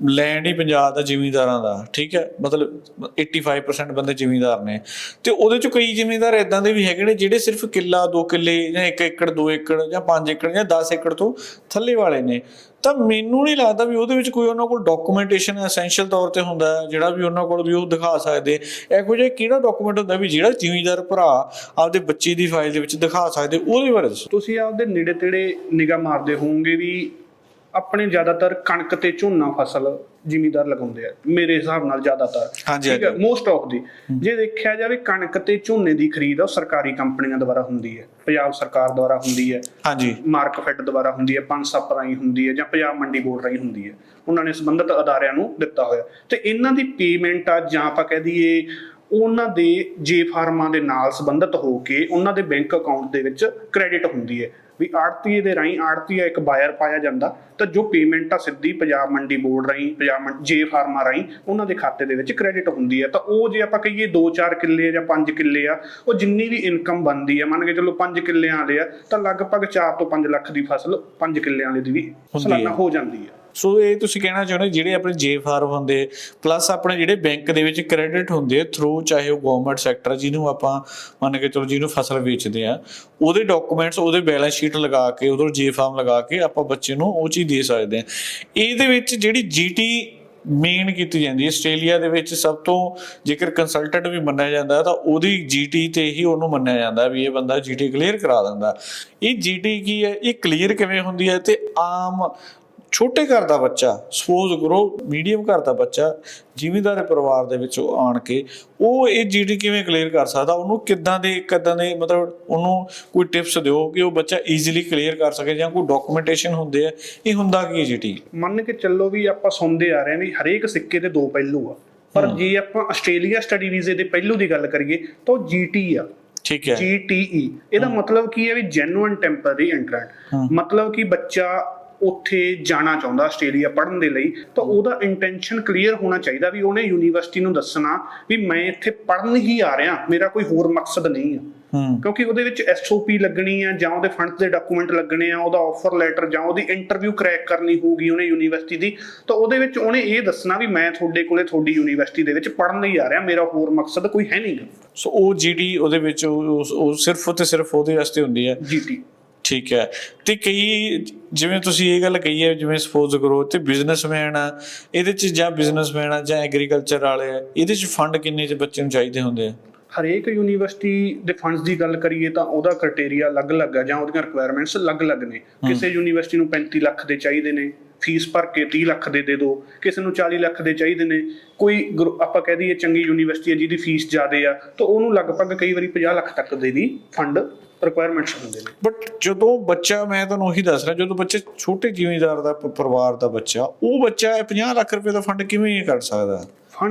ਲੈਂਡ ਹੀ ਪੰਜਾਬ ਦਾ ਜ਼ਿਮੀਂਦਾਰਾਂ ਦਾ, ਠੀਕ ਹੈ? ਮਤਲਬ 85% ਬੰਦੇ ਜ਼ਿਮੀਂਦਾਰ ਨੇ। ਤੇ ਉਹਦੇ ਚ ਕਈ ਜ਼ਿਮੀਂਦਾਰ ਇਦਾਂ ਦੇ ਵੀ ਹੈਗੇ ਨੇ ਜਿਹੜੇ ਸਿਰਫ ਕਿੱਲਾ 2 ਕਿੱਲੇ ਜਾਂ 1 ਏਕੜ 2 ਏਕੜ ਜਾਂ 5 ਏਕੜ ਜਾਂ 10 ਏਕੜ ਤੋਂ ਥੱਲੇ ਵਾਲੇ ਨੇ। ਤਾਂ ਮੈਨੂੰ ਨਹੀਂ ਲੱਗਦਾ ਵੀ ਉਹਦੇ ਵਿੱਚ ਕੋਈ ਉਹਨਾਂ ਕੋਲ ਡਾਕੂਮੈਂਟੇਸ਼ਨ ਐਸੈਂਸ਼ੀਅਲ ਤੌਰ ਤੇ ਹੁੰਦਾ, ਜਿਹੜਾ ਵੀ ਉਹਨਾਂ ਕੋਲ ਵੀ ਉਹ ਦਿਖਾ ਸਕਦੇ। ਇਹੋ ਜਿਹਾ ਕਿਹੜਾ ਡਾਕੂਮੈਂਟ ਹੁੰਦਾ ਵੀ ਜਿਹੜਾ ਜ਼ਿਮੀਂਦਾਰ ਭਰਾ ਆਪਦੇ ਬੱਚੇ ਦੀ ਫਾਈਲ ਦੇ ਵਿੱਚ ਦਿਖਾ ਸਕਦੇ ਉਹਦੇ ਬਾਰੇ ਦੱਸੋ। ਤੁਸੀਂ ਆਪਦੇ ਨੇੜੇ ਤੇੜੇ ਨਿਗਾਹ ਮਾਰਦੇ ਹੋਵੋਗੇ ਵੀ ਆਪਣੇ ਜ਼ਿਆਦਾਤਰ ਕਣਕ ਤੇ ਝੋਨਾ ਫਸਲ ਜ਼ਿਮੀਦਾਰ ਲਗਾਉਂਦੇ ਆ ਮੇਰੇ ਹਿਸਾਬ ਨਾਲ ਜ਼ਿਆਦਾਤਰ। ਠੀਕ ਹੈ। ਮੋਸਟ ਆਫ ਦੀ ਜੇ ਦੇਖਿਆ ਜਾਵੇ ਕਣਕ ਤੇ ਝੋਨੇ ਦੀ ਖਰੀਦ ਉਹ ਸਰਕਾਰੀ ਕੰਪਨੀਆਂ ਦੁਆਰਾ ਹੁੰਦੀ ਹੈ। ਪੰਜਾਬ ਸਰਕਾਰ ਦੁਆਰਾ ਹੁੰਦੀ ਹੈ। ਹਾਂਜੀ। ਮਾਰਕਫੈਡ ਦੁਆਰਾ ਹੁੰਦੀ ਹੈ ਪੰਜ ਸੱਪ ਰਾਹੀਂ ਹੁੰਦੀ ਹੈ ਜਾਂ ਪੰਜਾਬ ਮੰਡੀ ਬੋਰਡ ਰਾਹੀਂ ਹੁੰਦੀ ਹੈ। ਉਹਨਾਂ ਨੇ ਸੰਬੰਧਿਤ ਅਦਾਰਿਆਂ ਨੂੰ ਦਿੱਤਾ ਹੋਇਆ। ਤੇ ਇਹਨਾਂ ਦੀ ਪੇਮੈਂਟ ਆ ਜਾਂ ਆਪਾਂ ਕਹਿ ਦਈਏ ਉਹਨਾਂ ਦੇ ਜੇ ਫਾਰਮਾਂ ਦੇ ਨਾਲ ਸੰਬੰਧਿਤ ਹੋ ਕੇ ਉਹਨਾਂ ਦੇ ਬੈਂਕ ਅਕਾਊਂਟ ਦੇ ਵਿੱਚ ਕ੍ਰੈਡਿਟ ਹੁੰਦੀ ਹੈ। ਵੀ ਆੜਤੀਏ ਦੇ ਰਾਹੀਂ ਆੜਤੀਆ ਇੱਕ ਬਾਇਰ ਪਾਇਆ ਜਾਂਦਾ ਤਾਂ ਜੋ ਪੇਮੈਂਟ ਆ ਸਿੱਧੀ ਪੰਜਾਬ ਮੰਡੀ ਬੋਰਡ ਰਾਹੀਂ ਪੰਜਾਬ ਮੰਡ- ਜੇ ਫਾਰਮਾਂ ਰਾਹੀਂ ਉਹਨਾਂ ਦੇ ਖਾਤੇ ਦੇ ਵਿੱਚ ਕ੍ਰੈਡਿਟ ਹੁੰਦੀ ਹੈ। ਤਾਂ ਉਹ ਜੇ ਆਪਾਂ ਕਹੀਏ 2-4 ਕਿੱਲੇ ਜਾਂ 5 ਕਿੱਲੇ ਆ ਉਹ ਜਿੰਨੀ ਵੀ ਇਨਕਮ ਬਣਦੀ ਆ ਮੰਨ ਕੇ ਚਲੋ 5 ਕਿੱਲਿਆਂ ਵਾਲੇ ਆ ਤਾਂ ਲਗਭਗ 4 ਤੋਂ 5 ਲੱਖ ਦੀ ਫਸਲ 5 ਕਿੱਲਿਆਂ ਵਾਲੇ ਦੀ ਵੀ ਸਾਲਾਨਾ। ਹੋ ਜਾਂਦੀ ਹੈ। ਸੋ ਇਹ ਤੁਸੀਂ ਕਹਿਣਾ ਚਾਹੁੰਦੇ ਜਿਹੜੇ ਆਪਣੇ ਜੇ ਫਾਰਮ ਹੁੰਦੇ ਪਲੱਸ ਆਪਣੇ ਜਿਹੜੇ ਬੈਂਕ ਦੇ ਵਿੱਚ ਕ੍ਰੈਡਿਟ ਹੁੰਦੇ ਆ ਥਰੂ ਚਾਹੇ ਉਹ ਗਵਰਨਮੈਂਟ ਸੈਕਟਰ ਜਿਹਨੂੰ ਆਪਾਂ ਮੰਨ ਕੇ ਚਲੋ ਜਿਹਨੂੰ ਫਸਲ ਵੇਚਦੇ ਆ, ਉਹਦੇ ਡਾਕੂਮੈਂਟਸ ਉਹਦੇ ਬੈਲੈਂਸ ਸ਼ੀਟ ਲਗਾ ਕੇ ਉਧਰ ਜੇ ਫਾਰਮ ਲਗਾ ਕੇ ਆਪਾਂ ਬੱਚੇ ਨੂੰ ਉਹ ਚੀਜ਼ ਦੇ ਸਕਦੇ ਆ। ਇਹਦੇ ਵਿੱਚ ਜਿਹੜੀ ਜੀਟੀ ਮੇਨ ਕੀਤੀ ਜਾਂਦੀ ਹੈ ਆਸਟ੍ਰੇਲੀਆ ਦੇ ਵਿੱਚ ਸਭ ਤੋਂ ਜੇਕਰ ਕੰਸਲਟੈਂਟ ਵੀ ਮੰਨਿਆ ਜਾਂਦਾ ਤਾਂ ਉਹਦੀ ਜੀਟੀ ਤੇ ਹੀ ਉਹਨੂੰ ਮੰਨਿਆ ਜਾਂਦਾ ਵੀ ਇਹ ਬੰਦਾ ਜੀਟੀ ਕਲੀਅਰ ਕਰਾ ਦਿੰਦਾ। ਇਹ ਜੀਟੀ ਕੀ ਹੈ? ਇਹ ਕਲੀਅਰ ਕਿਵੇਂ ਹੁੰਦੀ ਹੈ? ਤੇ ਆਮ ਛੋਟੇ ਘਰ ਦਾ ਬੱਚਾ ਸਪੋਜ਼ ਕਰੋ ਮੀਡੀਅਮ ਘਰ ਦਾ ਬੱਚਾ ਜ਼ਿਮੀਂਦਾਰ ਪਰਿਵਾਰ ਦੇ ਵਿੱਚੋਂ ਆਣ ਕੇ ਉਹ ਇਹ ਜੀਡੀ ਕਿਵੇਂ ਕਲੀਅਰ ਕਰ ਸਕਦਾ? ਉਹਨੂੰ ਕਿੱਦਾਂ ਦੇ ਕਿੱਦਾਂ ਦੇ ਮਤਲਬ ਉਹਨੂੰ ਕੋਈ ਟਿਪਸ ਦਿਓ ਕਿ ਉਹ ਬੱਚਾ ਈਜ਼ੀਲੀ ਕਲੀਅਰ ਕਰ ਸਕੇ ਜਾਂ ਕੋਈ ਡਾਕੂਮੈਂਟੇਸ਼ਨ ਹੁੰਦੇ ਆ? ਇਹ ਹੁੰਦਾ ਕੀ ਜੀਟੀ ਮੰਨ ਕੇ ਚੱਲੋ ਵੀ ਆਪਾਂ ਸੁਣਦੇ ਆ ਰਹੇ ਹਾਂ ਵੀ ਹਰੇਕ ਸਿੱਕੇ ਦੇ ਦੋ ਪਹਿਲੂ ਆ। ਪਰ ਜੇ ਆਪਾਂ ਆਸਟ੍ਰੇਲੀਆ ਸਟੱਡੀ ਵੀਜ਼ੇ ਦੇ ਪਹਿਲੂ ਦੀ ਗੱਲ ਕਰੀਏ ਤਾਂ ਉਹ ਜੀਟੀ ਆ। ਠੀਕ ਹੈ। GTE ਇਹਦਾ ਮਤਲਬ ਕੀ ਹੈ ਵੀ ਜੈਨੂਇਨ ਟੈਂਪਰੇਰੀ ਐਂਟਰੈਂਟ ਮਤਲਬ ਕਿ ਬੱਚਾ ਉੱਥੇ ਜਾਣਾ ਚਾਹੁੰਦਾ ਆਸਟ੍ਰੇਲੀਆ ਪੜ੍ਹਨ ਦੇ ਲਈ ਤਾਂ ਉਹਦਾ ਇੰਟੈਂਸ਼ਨ ਕਲੀਅਰ ਹੋਣਾ ਚਾਹੀਦਾ ਵੀ ਉਹਨੇ ਯੂਨੀਵਰਸਿਟੀ ਨੂੰ ਦੱਸਣਾ ਵੀ ਮੈਂ ਇੱਥੇ ਪੜ੍ਹਨ ਹੀ ਆ ਰਿਹਾ ਮੇਰਾ ਕੋਈ ਹੋਰ ਮਕਸਦ ਨਹੀਂ ਹੂੰ। ਕਿਉਂਕਿ ਉਹਦੇ ਵਿੱਚ ਐਸਓਪੀ ਲੱਗਣੀ ਆ ਜਾਂ ਉਹਦੇ ਫੰਡਸ ਦੇ ਡਾਕੂਮੈਂਟ ਲੱਗਣੇ ਆ ਉਹਦਾ ਆਫਰ ਲੈਟਰ ਜਾਂ ਉਹਦੀ ਇੰਟਰਵਿਊ ਕ੍ਰੈਕ ਕਰਨੀ ਹੋਊਗੀ ਉਹਨੇ ਯੂਨੀਵਰਸਿਟੀ ਦੀ ਤਾਂ ਉਹਦੇ ਵਿੱਚ ਉਹਨੇ ਇਹ ਦੱਸਣਾ ਵੀ ਮੈਂ ਤੁਹਾਡੇ ਕੋਲੇ ਤੁਹਾਡੀ ਯੂਨੀਵਰਸਿਟੀ ਦੇ ਵਿੱਚ ਪੜ੍ਹਨ ਲਈ ਆ ਰਿਹਾ ਮੇਰਾ ਹੋਰ ਮਕਸਦ ਕੋਈ ਹੈ ਨਹੀਂਗਾ ਸੋ ਉਹ ਜੀਟੀ ਉਹਦੇ ਵਿੱਚ ਉਹ ਸਿਰਫ ਤੇ ਸਿਰਫ ਉਹਦੇ ਵਾਸਤੇ ਹੁੰਦੀ ਹੈ। ਜੀਟੀ ਠੀਕ ਹੈ। ਤੇ ਕਈ ਜਿਵੇਂ ਤੁਸੀਂ ਇਹ ਗੱਲ ਕਹੀ ਹੈ ਜਿਵੇਂ ਸਪੋਜ਼ ਕਰੋ ਤੇ ਬਿਜ਼ਨਸਮੈਨ ਆ ਇਹਦੇ ਚ ਜਾਂ ਬਿਜ਼ਨਸਮੈਨ ਆ ਜਾਂ ਐਗਰੀਕਲਚਰ ਵਾਲੇ ਆ ਇਹਦੇ ਚ ਫੰਡ ਕਿੰਨੇ ਚ ਬੱਚੇ ਨੂੰ ਚਾਹੀਦੇ ਹੁੰਦੇ ਆ? ਹਰੇਕ ਯੂਨੀਵਰਸਿਟੀ ਦੇ ਫੰਡਸ ਦੀ ਗੱਲ ਕਰੀਏ ਤਾਂ ਉਹਦਾ ਕ੍ਰਾਈਟੇਰੀਆ ਅਲੱਗ-ਅਲੱਗ ਹੈ ਜਾਂ ਉਹਦੀਆਂ ਰਿਕੁਆਇਰਮੈਂਟਸ ਅਲੱਗ-ਅਲੱਗ ਨੇ। ਕਿਸੇ ਯੂਨੀਵਰਸਿਟੀ ਨੂੰ 35 ਲੱਖ ਦੇ ਚਾਹੀਦੇ ਨੇ ਫੀਸ ਭਰ ਕੇ 30 ਲੱਖ ਦੇ ਦੇ ਦਿਓ ਕਿਸੇ ਨੂੰ 40 ਲੱਖ ਦੇ ਚਾਹੀਦੇ ਨੇ। ਕੋਈ ਆਪਾਂ ਕਹਿ ਦਈਏ ਚੰਗੀ ਯੂਨੀਵਰਸਿਟੀ ਹੈ ਜਿਹਦੀ ਫੀਸ ਜ਼ਿਆਦੇ ਆ ਤਾਂ ਉਹਨੂੰ ਲਗਭਗ ਕਈ ਵਾਰੀ 50 ਲੱਖ ਤੱਕ ਦੇ ਵੀ ਫੰਡ ਰਿਕੁਆਇਰਮੈਂਟਸ ਹੁੰਦੇ ਨੇ। ਬਟ ਜਦੋਂ ਬੱਚਾ ਮੈਂ ਤੁਹਾਨੂੰ ਉਹੀ ਦੱਸ ਰਿਹਾ ਜਦੋਂ ਬੱਚੇ ਛੋਟੇ ਜ਼ਿਮੀਂਦਾਰ ਦਾ ਪਰਿਵਾਰ ਦਾ ਬੱਚਾ ਉਹ ਬੱਚਾ ਇਹ 50 ਲੱਖ ਰੁਪਏ ਦਾ ਫੰਡ ਕਿਵੇਂ ਕਰ ਸਕਦਾ?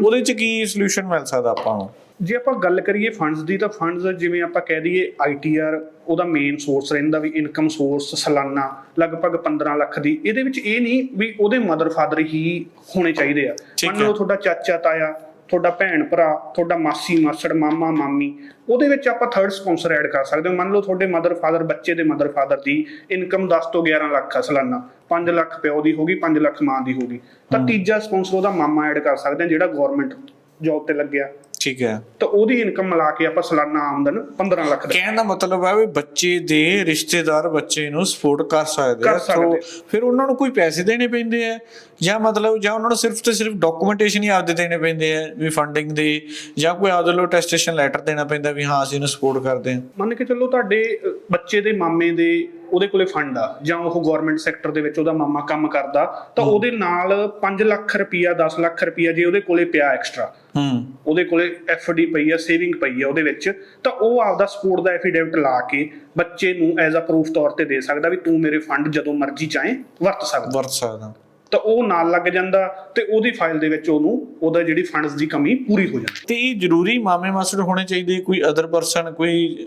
ਉਹਦੇ ਚ ਕੀ ਸੋਲੂਸ਼ਨ ਮਿਲ ਸਕਦਾ ਆਪਾਂ ਨੂੰ? ਜੇ ਆਪਾਂ ਗੱਲ ਕਰੀਏ ਫੰਡਸ ਦੀ ਤਾਂ ਫੰਡਸ ਜਿਵੇਂ ਆਪਾਂ ਕਹਿ ਦਈਏ ਆਈਟੀਆਰ ਉਹਦਾ ਮੇਨ ਸੋਰਸ ਰਹਿੰਦਾ ਵੀ ਇਨਕਮ ਸੋਰਸ ਸਾਲਾਨਾ ਲਗਭਗ 15 ਲੱਖ ਦੀ। ਇਹਦੇ ਵਿੱਚ ਇਹ ਨਹੀਂ ਵੀ ਉਹਦੇ ਮਦਰ ਫਾਦਰ ਹੀ ਹੋਣੇ ਚਾਹੀਦੇ ਆ। ਮੰਨ ਲਓ। ਤੁਹਾਡਾ ਚਾਚਾ ਤਾਇਆ ਤੁਹਾਡਾ ਭੈਣ ਭਰਾ ਤੁਹਾਡਾ ਮਾਸੀ ਮਾਸੜ ਮਾਮਾ ਮਾਮੀ ਉਹਦੇ ਵਿੱਚ ਆਪਾਂ ਥਰਡ ਸਪਾਂਸਰ ਐਡ ਕਰ ਸਕਦੇ ਹਾਂ। ਮੰਨ ਲਓ ਤੁਹਾਡੇ ਮਦਰ ਫਾਦਰ ਬੱਚੇ ਦੇ ਮਦਰ ਫਾਦਰ ਦੀ ਇਨਕਮ 10 ਤੋਂ 11 ਲੱਖ ਆ ਸਾਲਾਨਾ। 5 ਲੱਖ ਪਿਓ ਦੀ ਹੋਗੀ 5 ਲੱਖ ਮਾਂ ਦੀ ਹੋਗੀ ਤਾਂ ਤੀਜਾ ਸਪਾਂਸਰ ਉਹਦਾ ਮਾਮਾ ਐਡ ਕਰ ਸਕਦੇ ਹਾਂ ਜਿਹੜਾ ਗਵਰਨਮੈਂਟ ਜੌਬ ਤੇ ਲੱਗਿਆ। ਠੀਕ ਹੈ। ਤਾਂ ਉਹਦੀ ਇਨਕਮ ਮਿਲਾ ਕੇ ਆਪਾਂ ਸਾਲਾਨਾ ਆਮਦਨ 15 ਲੱਖ ਦਾ। ਕਹਿਣ ਦਾ ਮਤਲਬ ਹੈ ਵੀ ਬੱਚੇ ਦੇ ਰਿਸ਼ਤੇਦਾਰ ਬੱਚੇ ਨੂੰ ਸਪੋਰਟ ਕਰ ਸਕਦੇ ਆ। So, ਫਿਰ ਉਹਨਾਂ ਨੂੰ ਕੋਈ ਪੈਸੇ ਦੇਣੇ ਪੈਂਦੇ ਆ? ਜਾਂ ਮਤਲਬ ਜਾਂ ਉਹਨਾਂ ਨੂੰ ਸਿਰਫ ਤੇ ਸਿਰਫ ਡਾਕੂਮੈਂਟੇਸ਼ਨ ਹੀ ਆਪਦੇ ਦੇਣੇ ਪੈਂਦੇ ਆ ਵੀ ਫੰਡਿੰਗ ਦੀ? ਜਾਂ ਕੋਈ ਆਪਦੇ ਲੋ ਟੈਸਟੇਸ਼ਨ ਲੈਟਰ ਦੇਣਾ ਪੈਂਦਾ ਵੀ ਹਾਂ ਅਸੀਂ ਇਹਨੂੰ ਸਪੋਰਟ ਕਰਦੇ ਹਾਂ? ਮੰਨ ਕੇ ਚੱਲੋ ਤੁਹਾਡੇ ਬੱਚੇ ਦੇ ਮਾਮੇ ਦੇ ਉਹਦੇ ਕੋਲੇ ਫੰਡ ਆ ਜਾਂ ਉਹ ਗਵਰਨਮੈਂਟ ਸੈਕਟਰ ਦੇ ਵਿੱਚ ਉਹਦਾ ਮਾਮਾ ਕੰਮ ਕਰਦਾ ਤਾਂ ਉਹਦੇ ਨਾਲ 5 ਲੱਖ ਰੁਪਈਆ 10 ਲੱਖ ਰੁਪਈਆ ਜੇ ਉਹਦੇ ਕੋਲੇ ਪਿਆ ਐਕਸਟਰਾ ਹੂੰ। ਉਹਦੇ ਕੋਲੇ ਡੀ ਪਈ ਆ ਸੇਵਿੰਗ ਪਈ ਆ ਉਹਦੇ ਵਿੱਚ ਤਾਂ ਉਹ ਆਪਦਾ ਸਪੋਰਟ ਦਾ ਐਫੀਡੇਵਿਟ ਲਾ ਕੇ ਬੱਚੇ ਨੂੰ ਐਜ਼ ਅ ਪ੍ਰੂਫ ਤੌਰ ਤੇ ਦੇ ਸਕਦਾ ਵੀ ਤੂੰ ਮੇਰੇ ਫੰਡ ਜਦੋਂ ਮਰਜ਼ੀ ਚਾਹੇ ਵਰਤ ਸਕਦਾ। ਵਰਤ ਸਕਦਾ। ਤਾਂ ਉਹ ਨਾਲ ਲੱਗ ਜਾਂਦਾ ਤੇ ਉਹਦੀ ਫਾਈਲ ਦੇ ਵਿੱਚ ਉਹਨੂੰ ਉਹਦਾ ਜਿਹੜੀ ਫੰਡਸ ਦੀ ਕਮੀ ਪੂਰੀ ਹੋ ਜਾਂਦੀ। ਤੇ ਇਹ ਜ਼ਰੂਰੀ ਮਾਮੇ ਮਾਸੜ ਹੋਣੇ ਚਾਹੀਦੇ, ਕੋਈ ਅਦਰ ਪਰਸਨ ਕੋਈ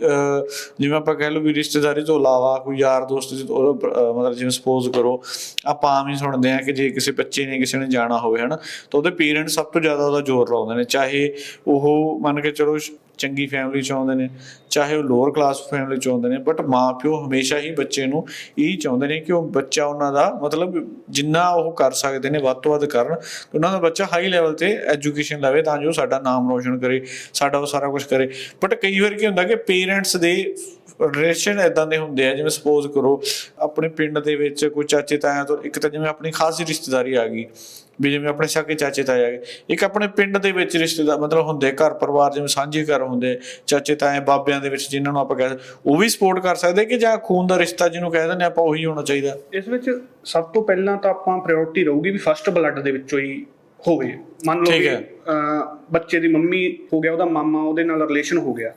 ਜਿਵੇਂ ਆਪਾਂ ਕਹਿ ਲਓ ਵੀ ਰਿਸ਼ਤੇਦਾਰੀ ਤੋਂ ਇਲਾਵਾ ਕੋਈ ਯਾਰ ਦੋਸਤ ਮਤਲਬ ਜਿਵੇਂ ਸਪੋਜ਼ ਕਰੋ, ਆਪਾਂ ਆਮ ਹੀ ਸੁਣਦੇ ਆ ਕਿ ਜੇ ਕਿਸੇ ਬੱਚੇ ਨੇ ਕਿਸੇ ਨੇ ਜਾਣਾ ਹੋਵੇ, ਹਨਾ, ਤਾਂ ਉਹਦੇ ਪੇਰੈਂਟਸ ਸਭ ਤੋਂ ਜ਼ਿਆਦਾ ਉਹਦਾ ਜ਼ੋਰ ਲਾਉਂਦੇ ਨੇ, ਚਾਹੇ ਉਹ ਮੰਨ ਕੇ ਚਲੋ ਚੰਗੀ ਫੈਮਿਲੀ ਚ ਆਉਂਦੇ ਨੇ, ਚਾਹੇ ਉਹ ਲੋਅਰ ਕਲਾਸ ਫੈਮਿਲੀ ਚ ਆਉਂਦੇ ਨੇ ਬਟ ਮਾਪਿਓ ਹਮੇਸ਼ਾ ਹੀ ਬੱਚੇ ਨੂੰ ਇਹ ਚਾਹੁੰਦੇ ਨੇ ਕਿ ਉਹ ਬੱਚਾ ਉਹਨਾਂ ਦਾ ਮਤਲਬ ਜਿੰਨਾ ਉਹ ਕਰ ਸਕਦੇ ਨੇ ਵੱਧ ਤੋਂ ਵੱਧ ਕਰਨ, ਤੇ ਉਹਨਾਂ ਦਾ ਬੱਚਾ ਹਾਈ ਲੈਵਲ ਤੇ ਐਜੂਕੇਸ਼ਨ ਲਵੇ ਤਾਂ ਜੋ ਸਾਡਾ ਨਾਮ ਰੋਸ਼ਨ ਕਰੇ, ਸਾਡਾ ਉਹ ਸਾਰਾ ਕੁਝ ਕਰੇ। ਬਟ ਕਈ ਵਾਰ ਕੀ ਹੁੰਦਾ ਕਿ ਪੇਰੈਂਟਸ ਦੇ ਰਿਲੇਸ਼ਨ ਇਦਾਂ ਦੇ ਹੁੰਦੇ ਆ, ਜਿਵੇਂ ਸਪੋਜ਼ ਕਰੋ, ਆਪਣੇ ਪਿੰਡ ਦੇ ਵਿੱਚ ਕੋਈ ਚਾਚੇ ਤਾਇਆ ਤੋਂ ਇੱਕ ਤਾਂ ਜਿਵੇਂ ਆਪਣੀ ਖਾਸੀ ਰਿਸ਼ਤੇਦਾਰੀ ਆ ਗਈ ਵੀ ਜਿਵੇਂ ਆਪਣੇ ਸਾਕੇ ਚਾਚੇ ਤਾਏ ਆ ਗਏ ਇੱਕ ਆਪਣੇ ਪਿੰਡ ਦੇ ਵਿੱਚ ਰਿਸ਼ਤੇਦਾਰ, ਮਤਲਬ ਹੁੰਦੇ ਘਰ ਪਰਿਵਾਰ, ਜਿਵੇਂ ਸਾਂਝੇ ਘਰ ਹੁੰਦੇ, ਚਾਚੇ ਤਾਏ, ਬਾਬਿਆਂ ਦੇ ਵਿੱਚ ਜਿਨ੍ਹਾਂ ਨੂੰ ਆਪਾਂ ਕਹਿ ਉਹ ਵੀ ਸਪੋਰਟ ਕਰ ਸਕਦੇ ਕਿ ਜਾਂ ਖੂਨ ਦਾ ਰਿਸ਼ਤਾ ਜਿਹਨੂੰ ਕਹਿ ਦਿੰਦੇ ਆਪਾਂ ਉਹੀ ਹੋਣਾ ਚਾਹੀਦਾ। ਇਸ ਵਿੱਚ ਸਭ ਤੋਂ ਪਹਿਲਾਂ ਤਾਂ ਆਪਾਂ ਪ੍ਰਾਇੋਰਟੀ ਰਹੂਗੀ ਵੀ ਫਸਟ ਬਲੱਡ ਦੇ ਵਿੱਚੋਂ ਹੀ ਹੋਵੇ ਮੰਨ ਲਓ ਕਿ ਬੱਚੇ ਦੀ ਮੰਮੀ ਹੋ ਗਿਆ ਉਹਦਾ ਮਾਮਾ ਉਹਦੇ ਨਾਲ ਰਿਲੇਸ਼ਨ ਹੋ ਗਿਆ।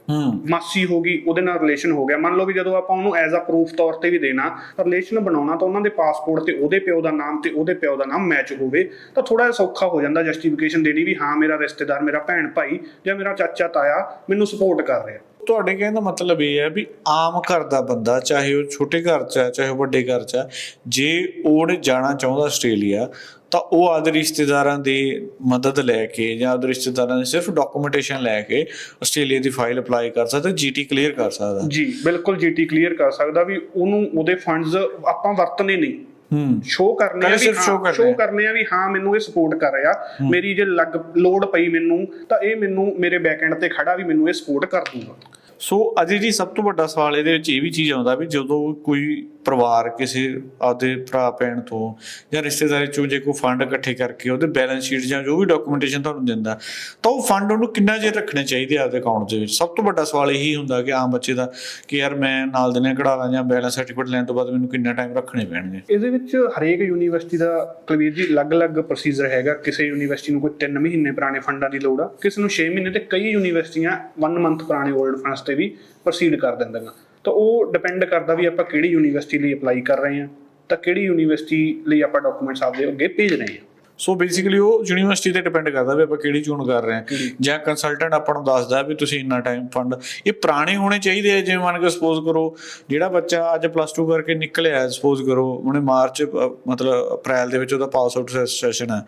ਮਾਸੀ ਹੋ ਗਈ ਉਹਦੇ ਨਾਲ ਰਿਲੇਸ਼ਨ ਹੋ ਗਿਆ। ਮੰਨ ਲਓ ਵੀ ਜਦੋਂ ਆਪਾਂ ਉਹਨੂੰ ਐਜ਼ ਅ ਪ੍ਰੂਫ ਤੌਰ ਤੇ ਵੀ ਦੇਣਾ ਰਿਲੇਸ਼ਨ ਬਣਾਉਣਾ ਤਾਂ ਉਹਨਾਂ ਦੇ ਪਾਸਪੋਰਟ ਤੇ ਉਹਦੇ ਪਿਓ ਦਾ ਨਾਮ ਤੇ ਉਹਦੇ ਪਿਓ ਦਾ ਨਾਮ ਮੈਚ ਹੋਵੇ ਤਾਂ ਥੋੜਾ ਜਿਹਾ ਸੌਖਾ ਹੋ ਜਾਂਦਾ ਜਸਟੀਫਿਕੇਸ਼ਨ ਦੇਣੀ ਵੀ ਹਾਂ ਮੇਰਾ ਰਿਸ਼ਤੇਦਾਰ ਮੇਰਾ ਭੈਣ ਭਾਈ ਜਾਂ ਮੇਰਾ ਚਾਚਾ ਤਾਇਆ ਮੈਨੂੰ ਸਪੋਰਟ ਕਰ ਰਿਹਾ। ਤੁਹਾਡੇ ਕਹਿਣ ਦਾ ਮਤਲਬ ਇਹ ਹੈ ਵੀ ਆਮ ਘਰ ਦਾ ਬੰਦਾ ਚਾਹੇ ਉਹ ਛੋਟੇ ਘਰ 'ਚ ਹੈ ਚਾਹੇ ਉਹ ਵੱਡੇ ਘਰ 'ਚ ਹੈ ਜੇ ਉਹਨੇ ਜਾਣਾ ਚਾਹੁੰਦਾ ਆਸਟ੍ਰੇਲੀਆ ਤਾਂ ਉਹ ਆਦੇ ਰਿਸ਼ਤੇਦਾਰਾਂ ਦੀ ਮਦਦ ਲੈ ਕੇ ਜਾਂ ਆਦੇ ਰਿਸ਼ਤੇਦਾਰਾਂ ਦੀ ਸਿਰਫ ਡਾਕੂਮੈਂਟੇਸ਼ਨ ਲੈ ਕੇ ਆਸਟ੍ਰੇਲੀਆ ਦੀ ਫਾਈਲ ਅਪਲਾਈ ਕਰ ਸਕਦਾ ਜੀਟੀ ਕਲੀਅਰ ਕਰ ਸਕਦਾ। ਜੀ ਬਿਲਕੁਲ ਜੀਟੀ ਕਲੀਅਰ ਕਰ ਸਕਦਾ ਵੀ ਉਹਨੂੰ ਉਹਦੇ ਫੰਡਸ ਆਪਾਂ ਵਰਤਨੇ ਨਹੀਂ। ਹੂੰ। ਸ਼ੋ ਕਰਨੇ ਆ ਵੀ ਸ਼ੋ। ਕਰਨੇ ਆ। ਵੀ ਹਾਂ ਮੈਨੂੰ ਇਹ ਸਪੋਰਟ ਕਰ ਰਿਹਾ। ਮੇਰੀ ਜੇ ਲੱਗ ਲੋਡ ਪਈ ਮੈਨੂੰ ਤਾਂ ਇਹ ਮੈਨੂੰ ਮੇਰੇ ਬੈਕਐਂਡ ਤੇ ਖੜਾ ਵੀ ਮੈਨੂੰ ਇਹ ਸਪੋਰਟ ਕਰ ਦੂਗਾ। ਸੋ ਅਜੇ ਜੀ ਸਭ ਤੋਂ ਵੱਡਾ ਸਵਾਲ ਇਹਦੇ ਵਿੱਚ ਇਹ ਵੀ ਚੀਜ਼ ਆਉਂਦਾ ਵੀ ਜਦੋਂ ਕੋਈ ਪਰਿਵਾਰ ਕਿਸੇ ਆਪਦੇ ਭਰਾ, ਭੈਣ ਤੋਂ ਜਾਂ ਰਿਸ਼ਤੇਦਾਰੀ ਚੋਂ ਜੇ ਕੋਈ ਫੰਡ ਇਕੱਠੇ ਕਰਕੇ ਉਹਦੇ ਬੈਲੈਂਸ ਸ਼ੀਟ ਜਾਂ ਜੋ ਵੀ ਡਾਕੂਮੈਂਟੇਸ਼ਨ ਤੁਹਾਨੂੰ ਦਿੰਦਾ, ਤਾਂ ਉਹ ਫੰਡ ਉਹਨੂੰ ਕਿੰਨਾ ਚਿਰ ਰੱਖਣੇ ਚਾਹੀਦੇ ਆ ਆਪਦੇ ਅਕਾਊਂਟ ਦੇ ਵਿੱਚ? ਸਭ ਤੋਂ ਵੱਡਾ ਸਵਾਲ ਇਹੀ ਹੁੰਦਾ ਕਿ ਆਮ ਬੱਚੇ ਦਾ ਕਿ ਯਾਰ ਮੈਂ ਨਾਲ ਦੇ ਨੇ ਕਢਾ ਲਾਂ ਜਾਂ ਬੈਲੈਂਸ ਸਰਟੀਫਿਕੇਟ ਲੈਣ ਤੋਂ ਬਾਅਦ ਮੈਨੂੰ ਕਿੰਨਾ ਟਾਈਮ ਰੱਖਣੇ ਪੈਣਗੇ? ਇਹਦੇ ਵਿੱਚ ਹਰੇਕ ਯੂਨੀਵਰਸਿਟੀ ਦਾ ਕਲਵੀਰ ਜੀ ਅਲੱਗ-ਅਲੱਗ ਪ੍ਰੋਸੀਜਰ ਹੈਗਾ। ਕਿਸੇ ਯੂਨੀਵਰਸਿਟੀ ਨੂੰ ਕੋਈ 3 ਮਹੀਨੇ ਪੁਰਾਣੇ ਫੰਡਾਂ ਦੀ ਲੋੜ ਆ, ਕਿਸੇ ਨੂੰ 6 ਮਹੀਨੇ ਤੇ ਕਈ ਯੂਨੀਵਰਸਿਟੀਆਂ 1 ਮੰਥ ਪੁਰਾਣੇ 올ਡ ਫੰਡਸ ਤੇ ਵੀ ਪ੍ਰੋਸੀਡ ਕਰ ਦਿੰਦੀਆਂ ਤਾਂ ਉਹ ਡਿਪੈਂਡ ਕਰਦਾ ਵੀ ਆਪਾਂ ਕਿਹੜੀ ਯੂਨੀਵਰਸਿਟੀ ਲਈ ਅਪਲਾਈ ਕਰ ਰਹੇ ਹਾਂ ਤਾਂ ਕਿਹੜੀ ਯੂਨੀਵਰਸਿਟੀ ਲਈ ਆਪਾਂ ਡਾਕੂਮੈਂਟਸ ਆਪਦੇ ਅੱਗੇ ਭੇਜ ਰਹੇ ਹਾਂ। ਸੋ ਬੇਸਿਕਲੀ ਉਹ ਯੂਨੀਵਰਸਿਟੀ ਤੇ ਡਿਪੈਂਡ ਕਰਦਾ ਵੀ ਆਪਾਂ ਕਿਹੜੀ ਚੂਨ ਕਰ ਰਹੇ ਹਾਂ। ਜਾਂ ਕੰਸਲਟੈਂਟ ਆਪਾਂ ਨੂੰ ਦੱਸਦਾ ਵੀ ਤੁਸੀਂ ਇੰਨਾ ਟਾਈਮ ਫੰਡ ਇਹ ਪੁਰਾਣੇ ਹੋਣੇ ਚਾਹੀਦੇ ਆ ਜਿਵੇਂ ਮੰਨ ਕੇ ਸਪੋਜ਼ ਕਰੋ ਜਿਹੜਾ ਬੱਚਾ ਅੱਜ ਪਲੱਸ 2 ਕਰਕੇ ਨਿਕਲਿਆ ਸਪੋਜ਼ ਕਰੋ ਉਹਨੇ ਮਾਰਚ ਮਤਲਬ ਅਪ੍ਰੈਲ ਦੇ ਵਿੱਚ ਉਹਦਾ ਪਾਸ ਆਊਟ ਸੈਸ਼ਨ ਹੈ।